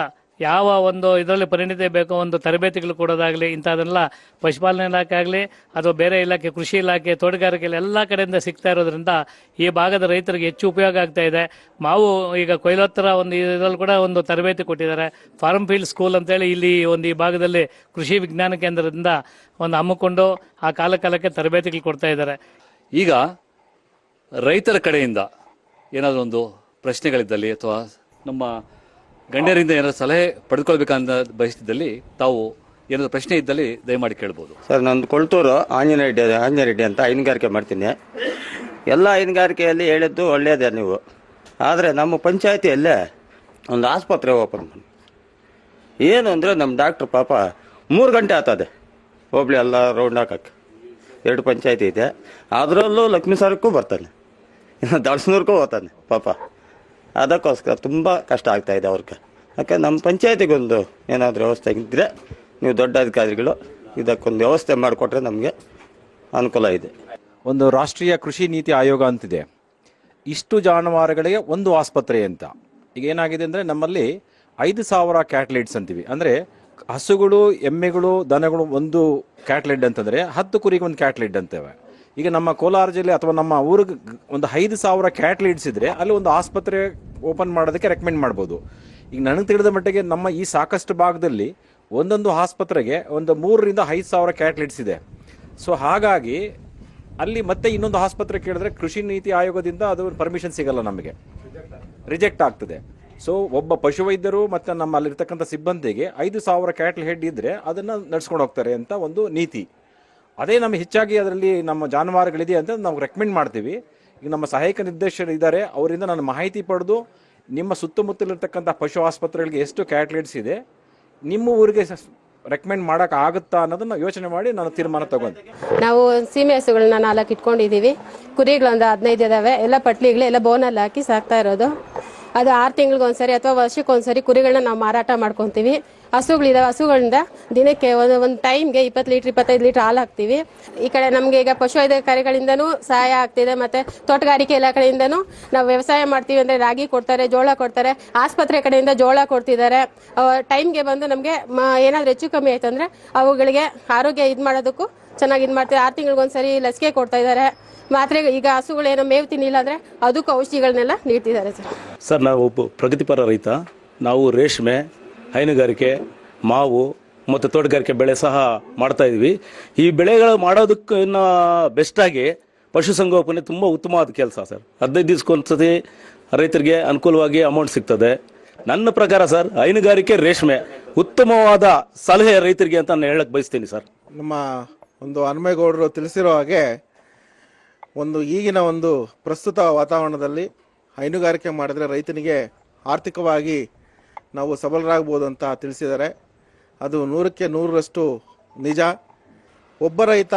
ಯಾವ ಒಂದು ಇದರಲ್ಲಿ ಪರಿಣಿತಿ ಬೇಕೋ, ಒಂದು ತರಬೇತಿಗಳು ಕೊಡೋದಾಗಲಿ, ಇಂಥದ್ದೆಲ್ಲ ಪಶುಪಾಲನೆ ಇಲಾಖೆ ಆಗಲಿ, ಅಥವಾ ಬೇರೆ ಇಲಾಖೆ, ಕೃಷಿ ಇಲಾಖೆ ತೋಟಗಾರಿಕೆ ಎಲ್ಲ ಕಡೆಯಿಂದ ಸಿಗ್ತಾ ಇರೋದ್ರಿಂದ ಈ ಭಾಗದ ರೈತರಿಗೆ ಹೆಚ್ಚು ಉಪಯೋಗ ಆಗ್ತಾ ಇದೆ. ಮಾವು ಈಗ ಕೊಯ್ಲೋತ್ತರ ಒಂದು ಇದರಲ್ಲಿ ಕೂಡ ಒಂದು ತರಬೇತಿ ಕೊಟ್ಟಿದ್ದಾರೆ. ಫಾರ್ಮ್ ಫೀಲ್ಡ್ ಸ್ಕೂಲ್ ಅಂತೇಳಿ ಇಲ್ಲಿ ಒಂದು ಈ ಭಾಗದಲ್ಲಿ ಕೃಷಿ ವಿಜ್ಞಾನ ಕೇಂದ್ರದಿಂದ ಒಂದು ಹಮ್ಮಿಕೊಂಡು ಆ ಕಾಲ ಕಾಲಕ್ಕೆ ತರಬೇತಿಗಳು ಕೊಡ್ತಾ ಇದ್ದಾರೆ. ಈಗ ರೈತರ ಕಡೆಯಿಂದ ಏನಾದರೂ ಒಂದು ಪ್ರಶ್ನೆಗಳಿದ್ದಲ್ಲಿ ಅಥವಾ ನಮ್ಮ ಗಣ್ಯರಿಂದ ಏನಾದರೂ ಸಲಹೆ ಪಡೆದುಕೊಳ್ಬೇಕಂತ ಬಯಸಿದ್ದಲ್ಲಿ ತಾವು ಏನಾದರೂ ಪ್ರಶ್ನೆ ಇದ್ದಲ್ಲಿ ದಯಮಾಡಿ ಕೇಳ್ಬೋದು. ಸರ್ ನಾನು ಕೊಳ್ತೂರು ಆಂಜನೇಯ ಆಂಜನೇಡ್ಡಿ ಅಂತ ಹೈನುಗಾರಿಕೆ ಮಾಡ್ತೀನಿ. ಎಲ್ಲ ಹೈನುಗಾರಿಕೆಯಲ್ಲಿ ಹೇಳಿದ್ದು ಒಳ್ಳೆಯದೇ ನೀವು. ಆದರೆ ನಮ್ಮ ಪಂಚಾಯತಿಯಲ್ಲೇ ಒಂದು ಆಸ್ಪತ್ರೆ ಓಪನ್ ಮಾಡಿ. ಏನು ಅಂದರೆ ನಮ್ಮ ಡಾಕ್ಟ್ರ್ ಪಾಪ ಮೂರು ಗಂಟೆ ಆತದೆ ಹೋಬ್ಳಿ ಎಲ್ಲ ರೌಂಡ್ ಹಾಕಕ್ಕೆ. ಎರಡು ಪಂಚಾಯತಿ ಇದೆ. ಅದರಲ್ಲೂ ಲಕ್ಷ್ಮೀ ಸರ್ಗೂ ಬರ್ತಾನೆ. ಇನ್ನು ದಡ್ಸ್ನೂರ್ಕು ಹೋಗ್ತಾನೆ, ಪಾಪ. ಅದಕ್ಕೋಸ್ಕರ ತುಂಬ ಕಷ್ಟ ಆಗ್ತಾ ಇದೆ ಅವ್ರಿಗೆ. ಯಾಕೆ ನಮ್ಮ ಪಂಚಾಯತಿಗೊಂದು ಏನಾದರೂ ವ್ಯವಸ್ಥೆ ಇದ್ದರೆ ನೀವು ದೊಡ್ಡ ಅಧಿಕಾರಿಗಳು ಇದಕ್ಕೊಂದು ವ್ಯವಸ್ಥೆ ಮಾಡಿಕೊಟ್ರೆ ನಮಗೆ ಅನುಕೂಲ ಇದೆ. ಒಂದು ರಾಷ್ಟ್ರೀಯ ಕೃಷಿ ನೀತಿ ಆಯೋಗ ಅಂತಿದೆ. ಇಷ್ಟು ಜಾನುವಾರುಗಳಿಗೆ ಒಂದು ಆಸ್ಪತ್ರೆ ಅಂತ. ಈಗ ಏನಾಗಿದೆ ಅಂದರೆ ನಮ್ಮಲ್ಲಿ ಐದು ಸಾವಿರ ಕ್ಯಾಟ್ಲೆಟ್ಸ್ ಅಂತೀವಿ. ಅಂದರೆ ಹಸುಗಳು, ಎಮ್ಮೆಗಳು, ದನಗಳು ಒಂದು ಕ್ಯಾಟ್ಲೆಡ್ ಅಂತಂದರೆ ಹತ್ತು ಕುರಿಗೆ ಒಂದು ಕ್ಯಾಟ್ಲೆಡ್ ಅಂತೇವೆ. ಈಗ ನಮ್ಮ ಕೋಲಾರ ಜಿಲ್ಲೆ ಅಥವಾ ನಮ್ಮ ಊರಿಗೆ ಒಂದು ಐದು ಸಾವಿರ ಕ್ಯಾಟ್ಲೆಟ್ಸ್ ಇದ್ರೆ ಅಲ್ಲಿ ಒಂದು ಆಸ್ಪತ್ರೆ ಓಪನ್ ಮಾಡೋದಕ್ಕೆ ರೆಕಮೆಂಡ್ ಮಾಡ್ಬೋದು. ಈಗ ನನಗೆ ತಿಳಿದ ಮಟ್ಟಿಗೆ ನಮ್ಮ ಈ ಸಾಕಷ್ಟು ಭಾಗದಲ್ಲಿ ಒಂದೊಂದು ಆಸ್ಪತ್ರೆಗೆ ಒಂದು ಮೂರರಿಂದ ಐದು ಸಾವಿರ ಕ್ಯಾಟ್ಲೆಟ್ಸ್ ಇದೆ. ಸೊ ಹಾಗಾಗಿ ಅಲ್ಲಿ ಮತ್ತೆ ಇನ್ನೊಂದು ಆಸ್ಪತ್ರೆ ಕೇಳಿದ್ರೆ ಕೃಷಿ ನೀತಿ ಆಯೋಗದಿಂದ ಅದು ಪರ್ಮಿಷನ್ ಸಿಗಲ್ಲ ನಮಗೆ. ರಿಜೆಕ್ಟ್ ಆಗ್ತದೆ. ಸೊ ಒಬ್ಬ ಪಶುವೈದ್ಯರು ಮತ್ತು ನಮ್ಮಲ್ಲಿರ್ತಕ್ಕಂಥ ಸಿಬ್ಬಂದಿಗೆ ಐದು ಸಾವಿರ ಕ್ಯಾಟ್ಲ್ ಹೆಡ್ ಇದ್ದರೆ ಅದನ್ನು ನಡ್ಸ್ಕೊಂಡು ಹೋಗ್ತಾರೆ ಅಂತ ಒಂದು ನೀತಿ. ಅದೇ ನಮ್ಮ ಹೆಚ್ಚಾಗಿ ಅದರಲ್ಲಿ ನಮ್ಮ ಜಾನುವಾರುಗಳಿದೆ ಅಂತ ನಾವು ರೆಕಮೆಂಡ್ ಮಾಡ್ತೀವಿ. ಈಗ ನಮ್ಮ ಸಹಾಯಕ ನಿರ್ದೇಶಕರು ಇದ್ದಾರೆ, ಅವರಿಂದ ನಾನು ಮಾಹಿತಿ ಪಡೆದು ನಿಮ್ಮ ಸುತ್ತಮುತ್ತಲಿರ್ತಕ್ಕಂಥ ಪಶು ಆಸ್ಪತ್ರೆಗಳಿಗೆ ಎಷ್ಟು ಕ್ಯಾಟ್ಲೇಟ್ಸ್ ಇದೆ, ನಿಮ್ಮ ಊರಿಗೆ ರೆಕಮೆಂಡ್ ಮಾಡಕ್ಕೆ ಆಗುತ್ತಾ ಅನ್ನೋದನ್ನ ಯೋಚನೆ ಮಾಡಿ ನಾನು ತೀರ್ಮಾನ ತಗೊಂಡು. ನಾವು ಸೀಮೆ ಹಸುಗಳನ್ನ ನಾಲ್ಕು ಇಟ್ಕೊಂಡಿದ್ದೀವಿ. ಕುರಿಗಳೊಂದು ಹದಿನೈದು ಇದಾವೆ. ಎಲ್ಲ ಪಟ್ಲಿಗಳು, ಎಲ್ಲ ಬೋನಲ್ಲಿ ಹಾಕಿ ಸಾಕ್ತಾ ಇರೋದು. ಅದು ಆರು ತಿಂಗಳಿಗೊಂದ್ಸರಿ ಅಥವಾ ವರ್ಷಕ್ಕೊಂದ್ಸರಿ ಕುರಿಗಳನ್ನ ನಾವು ಮಾರಾಟ ಮಾಡ್ಕೊತೀವಿ. ಹಸುಗಳಿದಾವೆ, ಹಸುಗಳಿಂದ ದಿನಕ್ಕೆ ಒಂದು ಒಂದು ಟೈಮ್ಗೆ ಇಪ್ಪತ್ತು ಲೀಟ್ರ್, ಇಪ್ಪತ್ತೈದು ಲೀಟ್ರ್ ಹಾಲು ಹಾಕ್ತೀವಿ. ಈ ಕಡೆ ನಮಗೆ ಈಗ ಪಶು ಅಧಿಕಾರಿಗಳಿಂದನೂ ಸಹಾಯ ಆಗ್ತಿದೆ, ಮತ್ತು ತೋಟಗಾರಿಕೆ ಇಲಾಖೆಯಿಂದನೂ ನಾವು ವ್ಯವಸಾಯ ಮಾಡ್ತೀವಿ ಅಂದರೆ ರಾಗಿ ಕೊಡ್ತಾರೆ, ಜೋಳ ಕೊಡ್ತಾರೆ, ಆಸ್ಪತ್ರೆ ಕಡೆಯಿಂದ ಜೋಳ ಕೊಡ್ತಿದ್ದಾರೆ. ಟೈಮ್ಗೆ ಬಂದು ನಮಗೆ ಏನಾದರೂ ಹೆಚ್ಚು ಕಮ್ಮಿ ಆಯ್ತು ಅಂದರೆ ಅವುಗಳಿಗೆ ಆರೋಗ್ಯ ಇದು ಮಾಡೋದಕ್ಕೂ ಚೆನ್ನಾಗಿ ಇದು ಮಾಡ್ತೀವಿ. ಆರು ತಿಂಗಳಿಗೊಂದ್ಸರಿ ಲಸಿಕೆ ಕೊಡ್ತಾ ಇದ್ದಾರೆ. ಮಾತ್ರೆ, ಈಗ ಹಸುಗಳೇನೋ ಮೇವು ತಿನ್ನಿಲ್ಲ ಅಂದರೆ ಅದಕ್ಕೂ ಔಷಧಿಗಳನ್ನೆಲ್ಲ ನೀಡ್ತಿದ್ದಾರೆ ಸರ್. ಸರ್, ನಾವು ಪ್ರಗತಿಪರ ರೈತ. ನಾವು ರೇಷ್ಮೆ ಹೈನುಗಾರಿಕೆ, ಮಾವು ಮತ್ತು ತೋಟಗಾರಿಕೆ ಬೆಳೆ ಸಹ ಮಾಡ್ತಾ ಇದ್ವಿ. ಈ ಬೆಳೆಗಳು ಮಾಡೋದಕ್ಕಿನ್ನ ಬೆಸ್ಟಾಗಿ ಪಶುಸಂಗೋಪನೆ ತುಂಬ ಉತ್ತಮವಾದ ಕೆಲಸ ಸರ್. ಹದಿನೈದು ದಿವಸಕ್ಕೊಂದ್ಸತಿ ರೈತರಿಗೆ ಅನುಕೂಲವಾಗಿ ಅಮೌಂಟ್ ಸಿಗ್ತದೆ. ನನ್ನ ಪ್ರಕಾರ ಸರ್, ಹೈನುಗಾರಿಕೆ ರೇಷ್ಮೆ ಉತ್ತಮವಾದ ಸಲಹೆ ರೈತರಿಗೆ ಅಂತ ನಾನು ಹೇಳಕ್ ಬಯಸ್ತೀನಿ ಸರ್. ನಮ್ಮ ಒಂದು ಹನುಮೇಗೌಡರು ತಿಳಿಸಿರೋ ಹಾಗೆ ಒಂದು ಈಗಿನ ಒಂದು ಪ್ರಸ್ತುತ ವಾತಾವರಣದಲ್ಲಿ ಹೈನುಗಾರಿಕೆ ಮಾಡಿದ್ರೆ ರೈತನಿಗೆ ಆರ್ಥಿಕವಾಗಿ ನಾವು ಸಬಲರಾಗ್ಬೋದು ಅಂತ ತಿಳಿಸಿದ್ದಾರೆ. ಅದು ನೂರಕ್ಕೆ ನೂರರಷ್ಟು ನಿಜ. ಒಬ್ಬ ರೈತ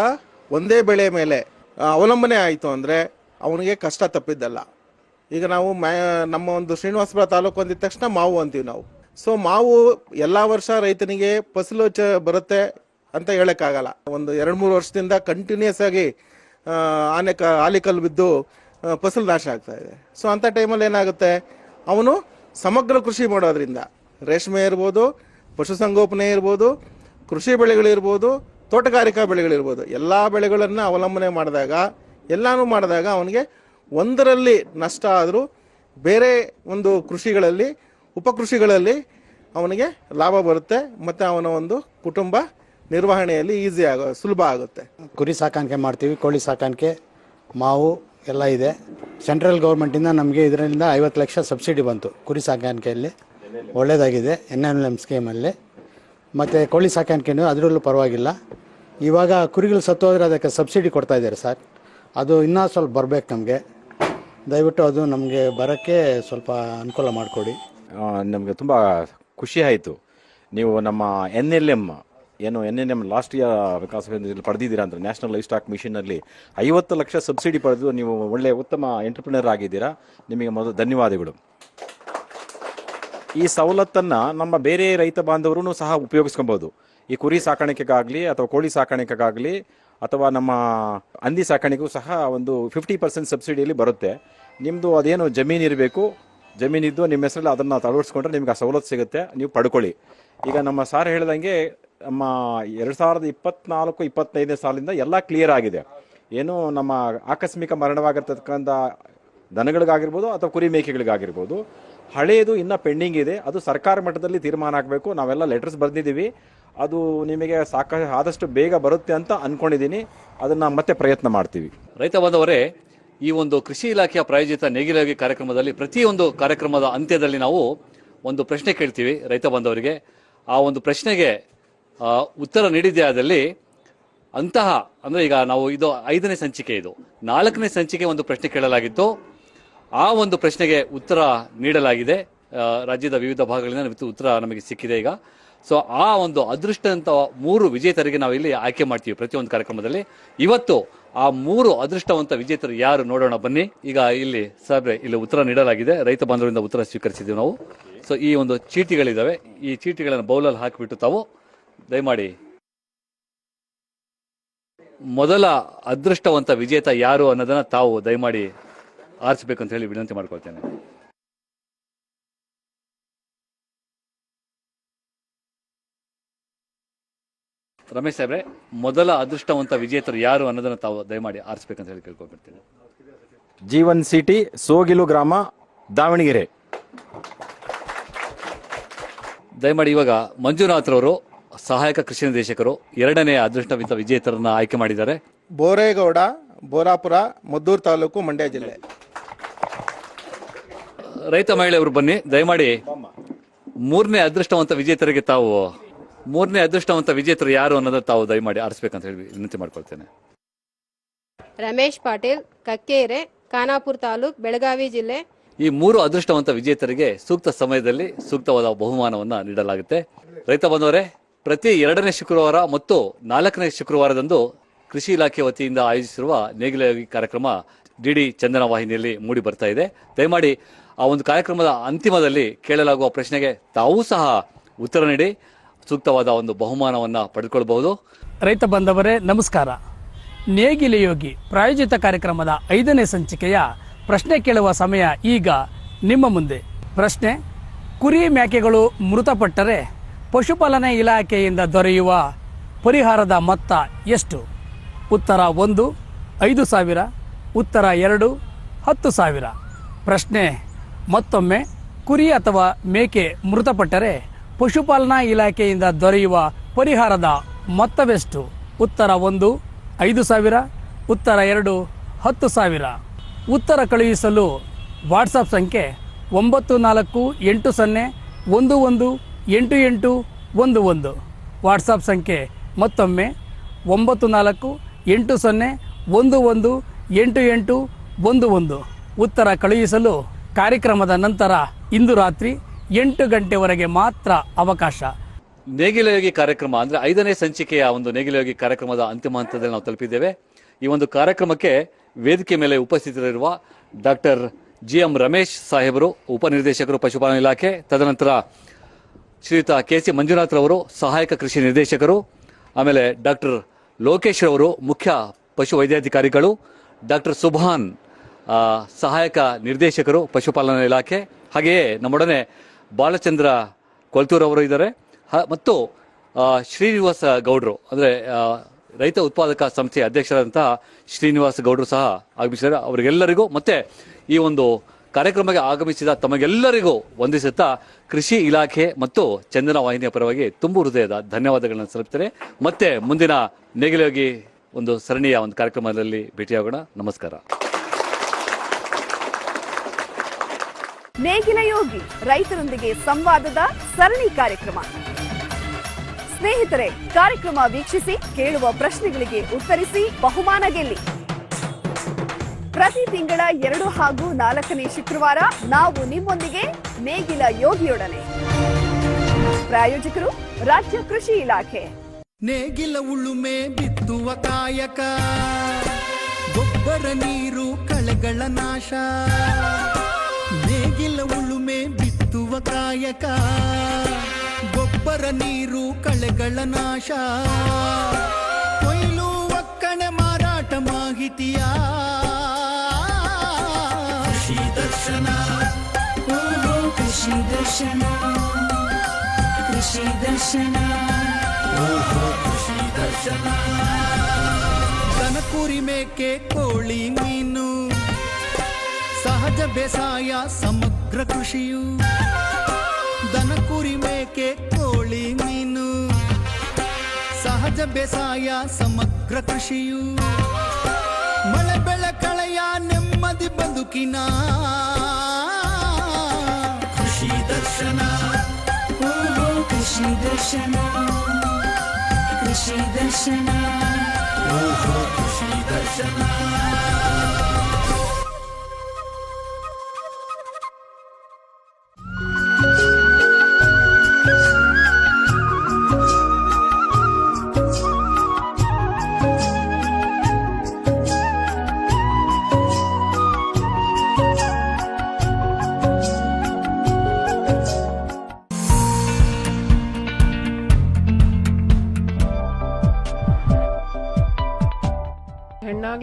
ಒಂದೇ ಬೆಳೆ ಮೇಲೆ ಅವಲಂಬನೆ ಆಯಿತು ಅಂದರೆ ಅವನಿಗೆ ಕಷ್ಟ ತಪ್ಪಿದ್ದಲ್ಲ. ಈಗ ನಾವು ಮ್ಯಾ ನಮ್ಮ ಒಂದು ಶ್ರೀನಿವಾಸಪುರ ತಾಲೂಕು ಅಂದಿದ ತಕ್ಷಣ ಮಾವು ಅಂತೀವಿ ನಾವು. ಸೊ ಮಾವು ಎಲ್ಲ ವರ್ಷ ರೈತನಿಗೆ ಫಸಲು ಚ ಬರುತ್ತೆ ಅಂತ ಹೇಳೋಕ್ಕಾಗಲ್ಲ. ಒಂದು ಎರಡು ಮೂರು ವರ್ಷದಿಂದ ಕಂಟಿನ್ಯೂಸ್ ಆಗಿ ಆನೆ ಕ ಆಲಿಕಲ್ಲು ಬಿದ್ದು ಫಸಲು ನಾಶ ಆಗ್ತಾ ಇದೆ. ಸೊ ಅಂಥ ಟೈಮಲ್ಲಿ ಏನಾಗುತ್ತೆ? ಅವನು ಸಮಗ್ರ ಕೃಷಿ ಮಾಡೋದ್ರಿಂದ ರೇಷ್ಮೆ ಇರ್ಬೋದು, ಪಶುಸಂಗೋಪನೆ ಇರ್ಬೋದು, ಕೃಷಿ ಬೆಳೆಗಳಿರ್ಬೋದು ತೋಟಗಾರಿಕಾ ಬೆಳೆಗಳಿರ್ಬೋದು ಎಲ್ಲ ಬೆಳೆಗಳನ್ನು ಅವಲಂಬನೆ ಮಾಡಿದಾಗ, ಎಲ್ಲನೂ ಮಾಡಿದಾಗ ಅವನಿಗೆ ಒಂದರಲ್ಲಿ ನಷ್ಟ ಆದರೂ ಬೇರೆ ಒಂದು ಕೃಷಿಗಳಲ್ಲಿ, ಉಪಕೃಷಿಗಳಲ್ಲಿ ಅವನಿಗೆ ಲಾಭ ಬರುತ್ತೆ ಮತ್ತು ಅವನ ಒಂದು ಕುಟುಂಬ ನಿರ್ವಹಣೆಯಲ್ಲಿ ಈಸಿ ಆಗೋ, ಸುಲಭ ಆಗುತ್ತೆ. ಕುರಿ ಸಾಕಾಣಿಕೆ ಮಾಡ್ತೀವಿ, ಕೋಳಿ ಸಾಕಾಣಿಕೆ, ಮಾವು ಎಲ್ಲ ಇದೆ. ಸೆಂಟ್ರಲ್ ಗೌರ್ಮೆಂಟಿಂದ ನಮಗೆ ಇದರಿಂದ ಐವತ್ತು ಲಕ್ಷ ಸಬ್ಸಿಡಿ ಬಂತು ಕುರಿ ಸಾಕಾಣಿಕೆಯಲ್ಲಿ. ಒಳ್ಳೆಯದಾಗಿದೆ ಎನ್ ಎಲ್ ಎಂ ಸ್ಕೀಮಲ್ಲಿ ಮತ್ತು ಕೋಳಿ ಸಾಕಾಣಿಕೆನೂ ಅದರಲ್ಲೂ ಪರವಾಗಿಲ್ಲ. ಇವಾಗ ಕುರಿಗಳು ಸತ್ತೋದ್ರೆ ಅದಕ್ಕೆ ಸಬ್ಸಿಡಿ ಕೊಡ್ತಾ ಇದ್ದಾರೆ ಸರ್ ಅದು ಇನ್ನೂ ಸ್ವಲ್ಪ ಬರಬೇಕು ನಮಗೆ. ದಯವಿಟ್ಟು ಅದು ನಮಗೆ ಬರೋಕ್ಕೆ ಸ್ವಲ್ಪ ಅನುಕೂಲ ಮಾಡಿಕೊಡಿ. ನಮಗೆ ತುಂಬ ಖುಷಿ ಆಯಿತು. ನೀವು ನಮ್ಮ ಎನ್ ಎಲ್ ಎಂ ಏನು N N M last year ವಿಕಾಸ ಪಡೆದಿದ್ದೀರಾ ಅಂದ್ರೆ ನ್ಯಾಷನಲ್ ಲೈಫ್ ಸ್ಟಾಕ್ ಮಿಷನಲ್ಲಿ ಐವತ್ತು ಲಕ್ಷ ಸಬ್ಸಿಡಿ ಪಡೆದು ನೀವು ಒಳ್ಳೆಯ ಉತ್ತಮ ಎಂಟರ್ಪ್ರಿನರ್ ಆಗಿದ್ದೀರಾ. ನಿಮಗೆ ಮೊದಲು ಧನ್ಯವಾದಗಳು. ಈ ಸವಲತ್ತನ್ನು ನಮ್ಮ ಬೇರೆ ರೈತ ಬಾಂಧವರು ಸಹ ಉಪಯೋಗಿಸ್ಕೊಬೋದು. ಈ ಕುರಿ ಸಾಕಾಣಿಕೆಗಾಗಲಿ ಅಥವಾ ಕೋಳಿ ಸಾಕಾಣಿಕೆಗಾಗಲಿ ಅಥವಾ ನಮ್ಮ ಹಂದಿ ಸಾಕಾಣಿಕೆಗೂ ಸಹ ಒಂದು ಫಿಫ್ಟಿ ಪರ್ಸೆಂಟ್ ಸಬ್ಸಿಡಿಯಲ್ಲಿ ಬರುತ್ತೆ. ನಿಮ್ಮದು ಅದೇನು ಜಮೀನು ಇರಬೇಕು ಜಮೀನಿದ್ದು ನಿಮ್ಮ ಹೆಸರಲ್ಲಿ ಅದನ್ನು ಅಳವಡಿಸ್ಕೊಂಡ್ರೆ ನಿಮ್ಗೆ ಆ ಸವಲತ್ತು ಸಿಗುತ್ತೆ, ನೀವು ಪಡ್ಕೊಳ್ಳಿ. ಈಗ ನಮ್ಮ ಸಾರ್ ಹೇಳ್ದಂಗೆ ನಮ್ಮ ಎರಡು ಸಾವಿರದ ಇಪ್ಪತ್ನಾಲ್ಕು, ಇಪ್ಪತ್ತೈದನೇ ಸಾಲಿಂದ ಎಲ್ಲ ಕ್ಲಿಯರ್ ಆಗಿದೆ. ಏನು ನಮ್ಮ ಆಕಸ್ಮಿಕ ಮರಣವಾಗಿರ್ತಕ್ಕಂಥ ದನಗಳಿಗಾಗಿರ್ಬೋದು ಅಥವಾ ಕುರಿ ಮೇಕೆಗಳಿಗಾಗಿರ್ಬೋದು ಹಳೆಯದು ಇನ್ನೂ ಪೆಂಡಿಂಗ್ ಇದೆ. ಅದು ಸರ್ಕಾರ ಮಟ್ಟದಲ್ಲಿ ತೀರ್ಮಾನ ಆಗಬೇಕು ನಾವೆಲ್ಲ ಲೆಟರ್ಸ್ ಬರೆದಿದ್ದೀವಿ. ಅದು ನಿಮಗೆ ಸಾಕ, ಆದಷ್ಟು ಬೇಗ ಬರುತ್ತೆ ಅಂತ ಅಂದ್ಕೊಂಡಿದ್ದೀನಿ ಅದನ್ನು ಮತ್ತೆ ಪ್ರಯತ್ನ ಮಾಡ್ತೀವಿ. ರೈತ ಬಾಂಧವರೇ ಈ ಒಂದು ಕೃಷಿ ಇಲಾಖೆಯ ಪ್ರಾಯೋಜಿತ ನೇಗಿಲಾಗಿ ಕಾರ್ಯಕ್ರಮದಲ್ಲಿ ಪ್ರತಿಯೊಂದು ಕಾರ್ಯಕ್ರಮದ ಅಂತ್ಯದಲ್ಲಿ ನಾವು ಒಂದು ಪ್ರಶ್ನೆ ಕೇಳ್ತೀವಿ ರೈತ ಬಾಂಧವರಿಗೆ ಆ ಒಂದು ಪ್ರಶ್ನೆಗೆ ಉತ್ತರ ನೀಡಿದೆ ಆದಲ್ಲಿ ಅಂತಹ, ಅಂದ್ರೆ ಈಗ ನಾವು ಇದು ಐದನೇ ಸಂಚಿಕೆ ಇದು. ನಾಲ್ಕನೇ ಸಂಚಿಕೆ ಒಂದು ಪ್ರಶ್ನೆ ಕೇಳಲಾಗಿತ್ತು. ಆ ಒಂದು ಪ್ರಶ್ನೆಗೆ ಉತ್ತರ ನೀಡಲಾಗಿದೆ. ರಾಜ್ಯದ ವಿವಿಧ ಭಾಗಗಳಿಂದ ಉತ್ತರ ನಮಗೆ ಸಿಕ್ಕಿದೆ ಈಗ. ಸೊ ಆ ಒಂದು ಅದೃಷ್ಟ ಅಂತ ಮೂರು ವಿಜೇತರಿಗೆ ನಾವು ಇಲ್ಲಿ ಆಯ್ಕೆ ಮಾಡ್ತೀವಿ ಪ್ರತಿಯೊಂದು ಕಾರ್ಯಕ್ರಮದಲ್ಲಿ. ಇವತ್ತು ಆ ಮೂರು ಅದೃಷ್ಟವಂತ ವಿಜೇತರು ಯಾರು ನೋಡೋಣ ಬನ್ನಿ. ಈಗ ಇಲ್ಲಿ ಸಾಬ್ರೆ ಇಲ್ಲಿ ಉತ್ತರ ನೀಡಲಾಗಿದೆ. ರೈತ ಬಾಂಧವರಿಂದ ಉತ್ತರ ಸ್ವೀಕರಿಸಿದ್ದೀವಿ ನಾವು. ಸೊ ಈ ಒಂದು ಚೀಟಿಗಳಿದ್ದಾವೆ ಈ ಚೀಟಿಗಳನ್ನು ಬೌಲಲ್ಲಿ ಹಾಕಿಬಿಟ್ಟು ತಾವು ದಯಮಾಡಿ. ಮೊದಲ ಅದೃಷ್ಟವಂತ ವಿಜೇತ ಯಾರು ಅನ್ನೋದನ್ನ ತಾವು ದಯಮಾಡಿ ಆರಿಸಬೇಕು ಅಂತ ಹೇಳಿ ವಿನಂತಿ ಮಾಡ್ಕೊಳ್ತೇನೆ. ರಮೇಶ್ ಸಾಹೇಬ್ರೆ ಮೊದಲ ಅದೃಷ್ಟವಂತ ವಿಜೇತರು ಯಾರು ಅನ್ನೋದನ್ನ ತಾವು ದಯಮಾಡಿ ಆರಿಸಬೇಕಂತ ಹೇಳಿ ಕೇಳ್ಕೊಂಡ್ಬಿಡ್ತೀನಿ. ಜೀವನ್ ಸಿಟಿ ಸೋಗಿಲು ಗ್ರಾಮ ದಾವಣಗೆರೆ. ದಯಮಾಡಿ ಇವಾಗ ಮಂಜುನಾಥ್ರವರು ಸಹಾಯಕ ಕೃಷಿ ನಿರ್ದೇಶಕರು ಎರಡನೇ ಅದೃಷ್ಟವಿತ ವಿಜೇತರನ್ನ ಆಯ್ಕೆ ಮಾಡಿದ್ದಾರೆ. ಬೋರೇಗೌಡ ಬೋರಾಪುರ ಮದ್ದೂರು ತಾಲೂಕು ಮಂಡ್ಯ ಜಿಲ್ಲೆ. ರೈತ ಮಹಿಳೆಯವರು ಬನ್ನಿ ದಯಮಾಡಿ ಮೂರನೇ ಅದೃಷ್ಟವಂತ ವಿಜೇತರಿಗೆ ತಾವು ಮೂರನೇ ಅದೃಷ್ಟವಂತ ವಿಜೇತರು ಯಾರು ಅನ್ನೋದನ್ನ ತಾವು ದಯಮಾಡಿ ಆರಿಸ್ಬೇಕಂತ ಹೇಳಿ ವಿನಂತಿ ಮಾಡ್ಕೊಳ್ತೇನೆ. ರಮೇಶ್ ಪಾಟೀಲ್ ಕಕ್ಕೇರೆ ಖಾನಾಪುರ ತಾಲೂಕ್ ಬೆಳಗಾವಿ ಜಿಲ್ಲೆ. ಈ ಮೂರು ಅದೃಷ್ಟವಂತ ವಿಜೇತರಿಗೆ ಸೂಕ್ತ ಸಮಯದಲ್ಲಿ ಸೂಕ್ತವಾದ ಬಹುಮಾನವನ್ನು ನೀಡಲಾಗುತ್ತೆ. ರೈತ ಬಂದವರೇ ಪ್ರತಿ ಎರಡನೇ ಶುಕ್ರವಾರ ಮತ್ತು ನಾಲ್ಕನೇ ಶುಕ್ರವಾರದಂದು ಕೃಷಿ ಇಲಾಖೆ ವತಿಯಿಂದ ಆಯೋಜಿಸಿರುವ ನೇಗಿಲ ಕಾರ್ಯಕ್ರಮ ಡಿಡಿ ಚಂದನ ವಾಹಿನಿಯಲ್ಲಿ ಮೂಡಿ ಬರ್ತಾ ಇದೆ. ದಯಮಾಡಿ ಆ ಒಂದು ಕಾರ್ಯಕ್ರಮದ ಅಂತಿಮದಲ್ಲಿ ಕೇಳಲಾಗುವ ಪ್ರಶ್ನೆಗೆ ತಾವೂ ಸಹ ಉತ್ತರ ನೀಡಿ, ಸೂಕ್ತವಾದ ಒಂದು ಬಹುಮಾನವನ್ನು ಪಡೆದುಕೊಳ್ಳಬಹುದು ರೈತ ಬಂದವರೇ ನಮಸ್ಕಾರ. ನೇಗಿಲ ಯೋಗಿ ಪ್ರಾಯೋಜಿತ ಕಾರ್ಯಕ್ರಮದ ಐದನೇ ಸಂಚಿಕೆಯ ಪ್ರಶ್ನೆ ಕೇಳುವ ಸಮಯ ಈಗ ನಿಮ್ಮ ಮುಂದೆ. ಪ್ರಶ್ನೆ, ಕುರಿ ಮೇಕೆಗಳು ಮೃತಪಟ್ಟರೆ ಪಶುಪಾಲನೆ ಇಲಾಖೆಯಿಂದ ದೊರೆಯುವ ಪರಿಹಾರದ ಮೊತ್ತ ಎಷ್ಟು? ಉತ್ತರ ಒಂದು, ಐದು ಸಾವಿರ. ಉತ್ತರ ಎರಡು, ಹತ್ತು ಸಾವಿರ. ಪ್ರಶ್ನೆ, ಮತ್ತೊಮ್ಮೆ, ಕುರಿ ಅಥವಾ ಮೇಕೆ ಮೃತಪಟ್ಟರೆ ಪಶುಪಾಲನಾ ಇಲಾಖೆಯಿಂದ ದೊರೆಯುವ ಪರಿಹಾರದ ಮೊತ್ತವೆಷ್ಟು? ಉತ್ತರ ಒಂದು, ಐದು ಸಾವಿರ. ಉತ್ತರ ಎರಡು, ಹತ್ತು ಸಾವಿರ. ಉತ್ತರ ಕಳುಹಿಸಲು ವಾಟ್ಸಪ್ ಸಂಖ್ಯೆ ಒಂಬತ್ತು ನಾಲ್ಕು ಎಂಟು ಸೊನ್ನೆ ಒಂದು ಒಂದು ಎಂಟು ಎಂಟು ಒಂದು ಒಂದು. ವಾಟ್ಸಪ್ ಸಂಖ್ಯೆ ಮತ್ತೊಮ್ಮೆ ಒಂಬತ್ತು ನಾಲ್ಕು ಎಂಟು ಸೊನ್ನೆ ಒಂದು ಒಂದು ಎಂಟು ಎಂಟು ಒಂದು ಒಂದು. ಉತ್ತರ ಕಳುಹಿಸಲು ಕಾರ್ಯಕ್ರಮದ ನಂತರ ಇಂದು ರಾತ್ರಿ ಎಂಟು ಗಂಟೆವರೆಗೆ ಮಾತ್ರ ಅವಕಾಶ. ನೇಗಿಲಯೋಗಿ ಕಾರ್ಯಕ್ರಮ ಅಂದರೆ ಐದನೇ ಸಂಚಿಕೆಯ ಒಂದು ನೇಗಿಲಯೋಗಿ ಕಾರ್ಯಕ್ರಮದ ಅಂತಿಮ ಹಂತದಲ್ಲಿ ನಾವು ತಲುಪಿದ್ದೇವೆ. ಈ ಒಂದು ಕಾರ್ಯಕ್ರಮಕ್ಕೆ ವೇದಿಕೆ ಮೇಲೆ ಉಪಸ್ಥಿತರಿರುವ ಡಾಕ್ಟರ್ ಜಿ ಎಂ ರಮೇಶ್ ಸಾಹೇಬರು, ಉಪನಿರ್ದೇಶಕರು, ಪಶುಪಾಲನಾ ಇಲಾಖೆ, ತದನಂತರ ಶ್ರೀಯುತ ಕೆ ಸಿ ಮಂಜುನಾಥ್ ರವರು, ಸಹಾಯಕ ಕೃಷಿ ನಿರ್ದೇಶಕರು, ಆಮೇಲೆ ಡಾಕ್ಟರ್ ಲೋಕೇಶ್ ರವರು, ಮುಖ್ಯ ಪಶು ವೈದ್ಯಾಧಿಕಾರಿಗಳು, ಡಾಕ್ಟರ್ ಸುಭಾನ್ ಸಹಾಯಕ ನಿರ್ದೇಶಕರು, ಪಶುಪಾಲನಾ ಇಲಾಖೆ, ಹಾಗೆಯೇ ನಮ್ಮೊಡನೆ ಬಾಲಚಂದ್ರ ಕೊಲ್ತೂರ್ ಅವರು ಇದ್ದಾರೆ. ಮತ್ತು ಶ್ರೀನಿವಾಸ ಗೌಡರು, ಅಂದರೆ ರೈತ ಉತ್ಪಾದಕ ಸಂಸ್ಥೆಯ ಅಧ್ಯಕ್ಷರಾದಂತಹ ಶ್ರೀನಿವಾಸ ಗೌಡರು ಸಹ ಆಗಮಿಸಿದ್ದಾರೆ. ಅವರಿಗೆಲ್ಲರಿಗೂ ಮತ್ತೆ ಈ ಒಂದು ಕಾರ್ಯಕ್ರಮಕ್ಕೆ ಆಗಮಿಸಿದ ತಮಗೆಲ್ಲರಿಗೂ ವಂದಿಸುತ್ತಾ ಕೃಷಿ ಇಲಾಖೆ ಮತ್ತು ಚಂದನ ವಾಹಿನಿಯ ಪರವಾಗಿ ತುಂಬು ಹೃದಯದ ಧನ್ಯವಾದಗಳನ್ನು ಸಲ್ಲಿಸ್ತೇನೆ ಮತ್ತೆ ಮುಂದಿನ ನೇಗಿಲೋಗಿ ಒಂದು ಸರಣಿಯ ಒಂದು ಕಾರ್ಯಕ್ರಮದಲ್ಲಿ ಭೇಟಿಯಾಗೋಣ. ನಮಸ್ಕಾರ. ನೇಗಿಲ ಯೋಗಿ, ರೈತರೊಂದಿಗೆ ಸಂವಾದದ ಸರಣಿ ಕಾರ್ಯಕ್ರಮ. ಸ್ನೇಹಿತರೆ, ಕಾರ್ಯಕ್ರಮ ವೀಕ್ಷಿಸಿ, ಕೇಳುವ ಪ್ರಶ್ನೆಗಳಿಗೆ ಉತ್ತರಿಸಿ, ಬಹುಮಾನ ಗೆಲ್ಲಿ. ಪ್ರತಿ ತಿಂಗಳ ಎರಡು ಹಾಗೂ ನಾಲ್ಕನೇ ಶುಕ್ರವಾರ ನಾವು ನಿಮ್ಮೊಂದಿಗೆ ನೇಗಿಲ ಯೋಗಿಯೊಡನೆ. ಪ್ರಾಯೋಜಕರು, ರಾಜ್ಯ ಕೃಷಿ ಇಲಾಖೆ. ನೇಗಿಲ ಉಳುಮೆ ಬಿತ್ತುವ ಕಾಯಕ, ಗೊಬ್ಬರ ನೀರು ಕಳೆಗಳ ನಾಶ. ನೇಗಿಲ ಉಳುಮೆ ಬಿತ್ತುವ ಕಾಯಕ, ಗೊಬ್ಬರ ನೀರು ಕಳೆಗಳ ನಾಶ. ಕೊಯ್ಲು ಒಕ್ಕಣೆ ಮಾರಾಟ ಮಾಹಿತಿಯ ದರ್ಶನ. ಓಹೋ, ಕೃಷಿ ದರ್ಶನ. ಕೃಷಿ ದರ್ಶನ. ಓಹೋ, ಕೃಷಿ ದರ್ಶನ. ದನಕುರಿ ಮೇಕೆ ಕೋಳಿ ಮೀನು. ಸಹಜ ಬೇಸಾಯ ಸಮಗ್ರ ಕೃಷಿಯು. ದನಕುರಿ ಮೇಕೆ ಕೋಳಿ ಮೀನು. ಸಹಜ ಬೇಸಾಯ ಸಮಗ್ರ ಕೃಷಿಯು. ಮಳೆ ಬೆಳೆ ಕಳೆಯ ನೆಮ್ಮದಿ ಬದುಕಿನ ಕೃಷಿ ದರ್ಶನ ಓಹೋ ಕೃಷಿ ದರ್ಶನ ಕೃಷಿ ದರ್ಶನ ಓಹೋ ಕೃಷಿ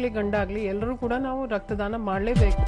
ಗಂಡಾಗ್ಲಿ ಎಲ್ಲರೂ ಕೂಡ ನಾವು ರಕ್ತದಾನ ಮಾಡಲೇಬೇಕು.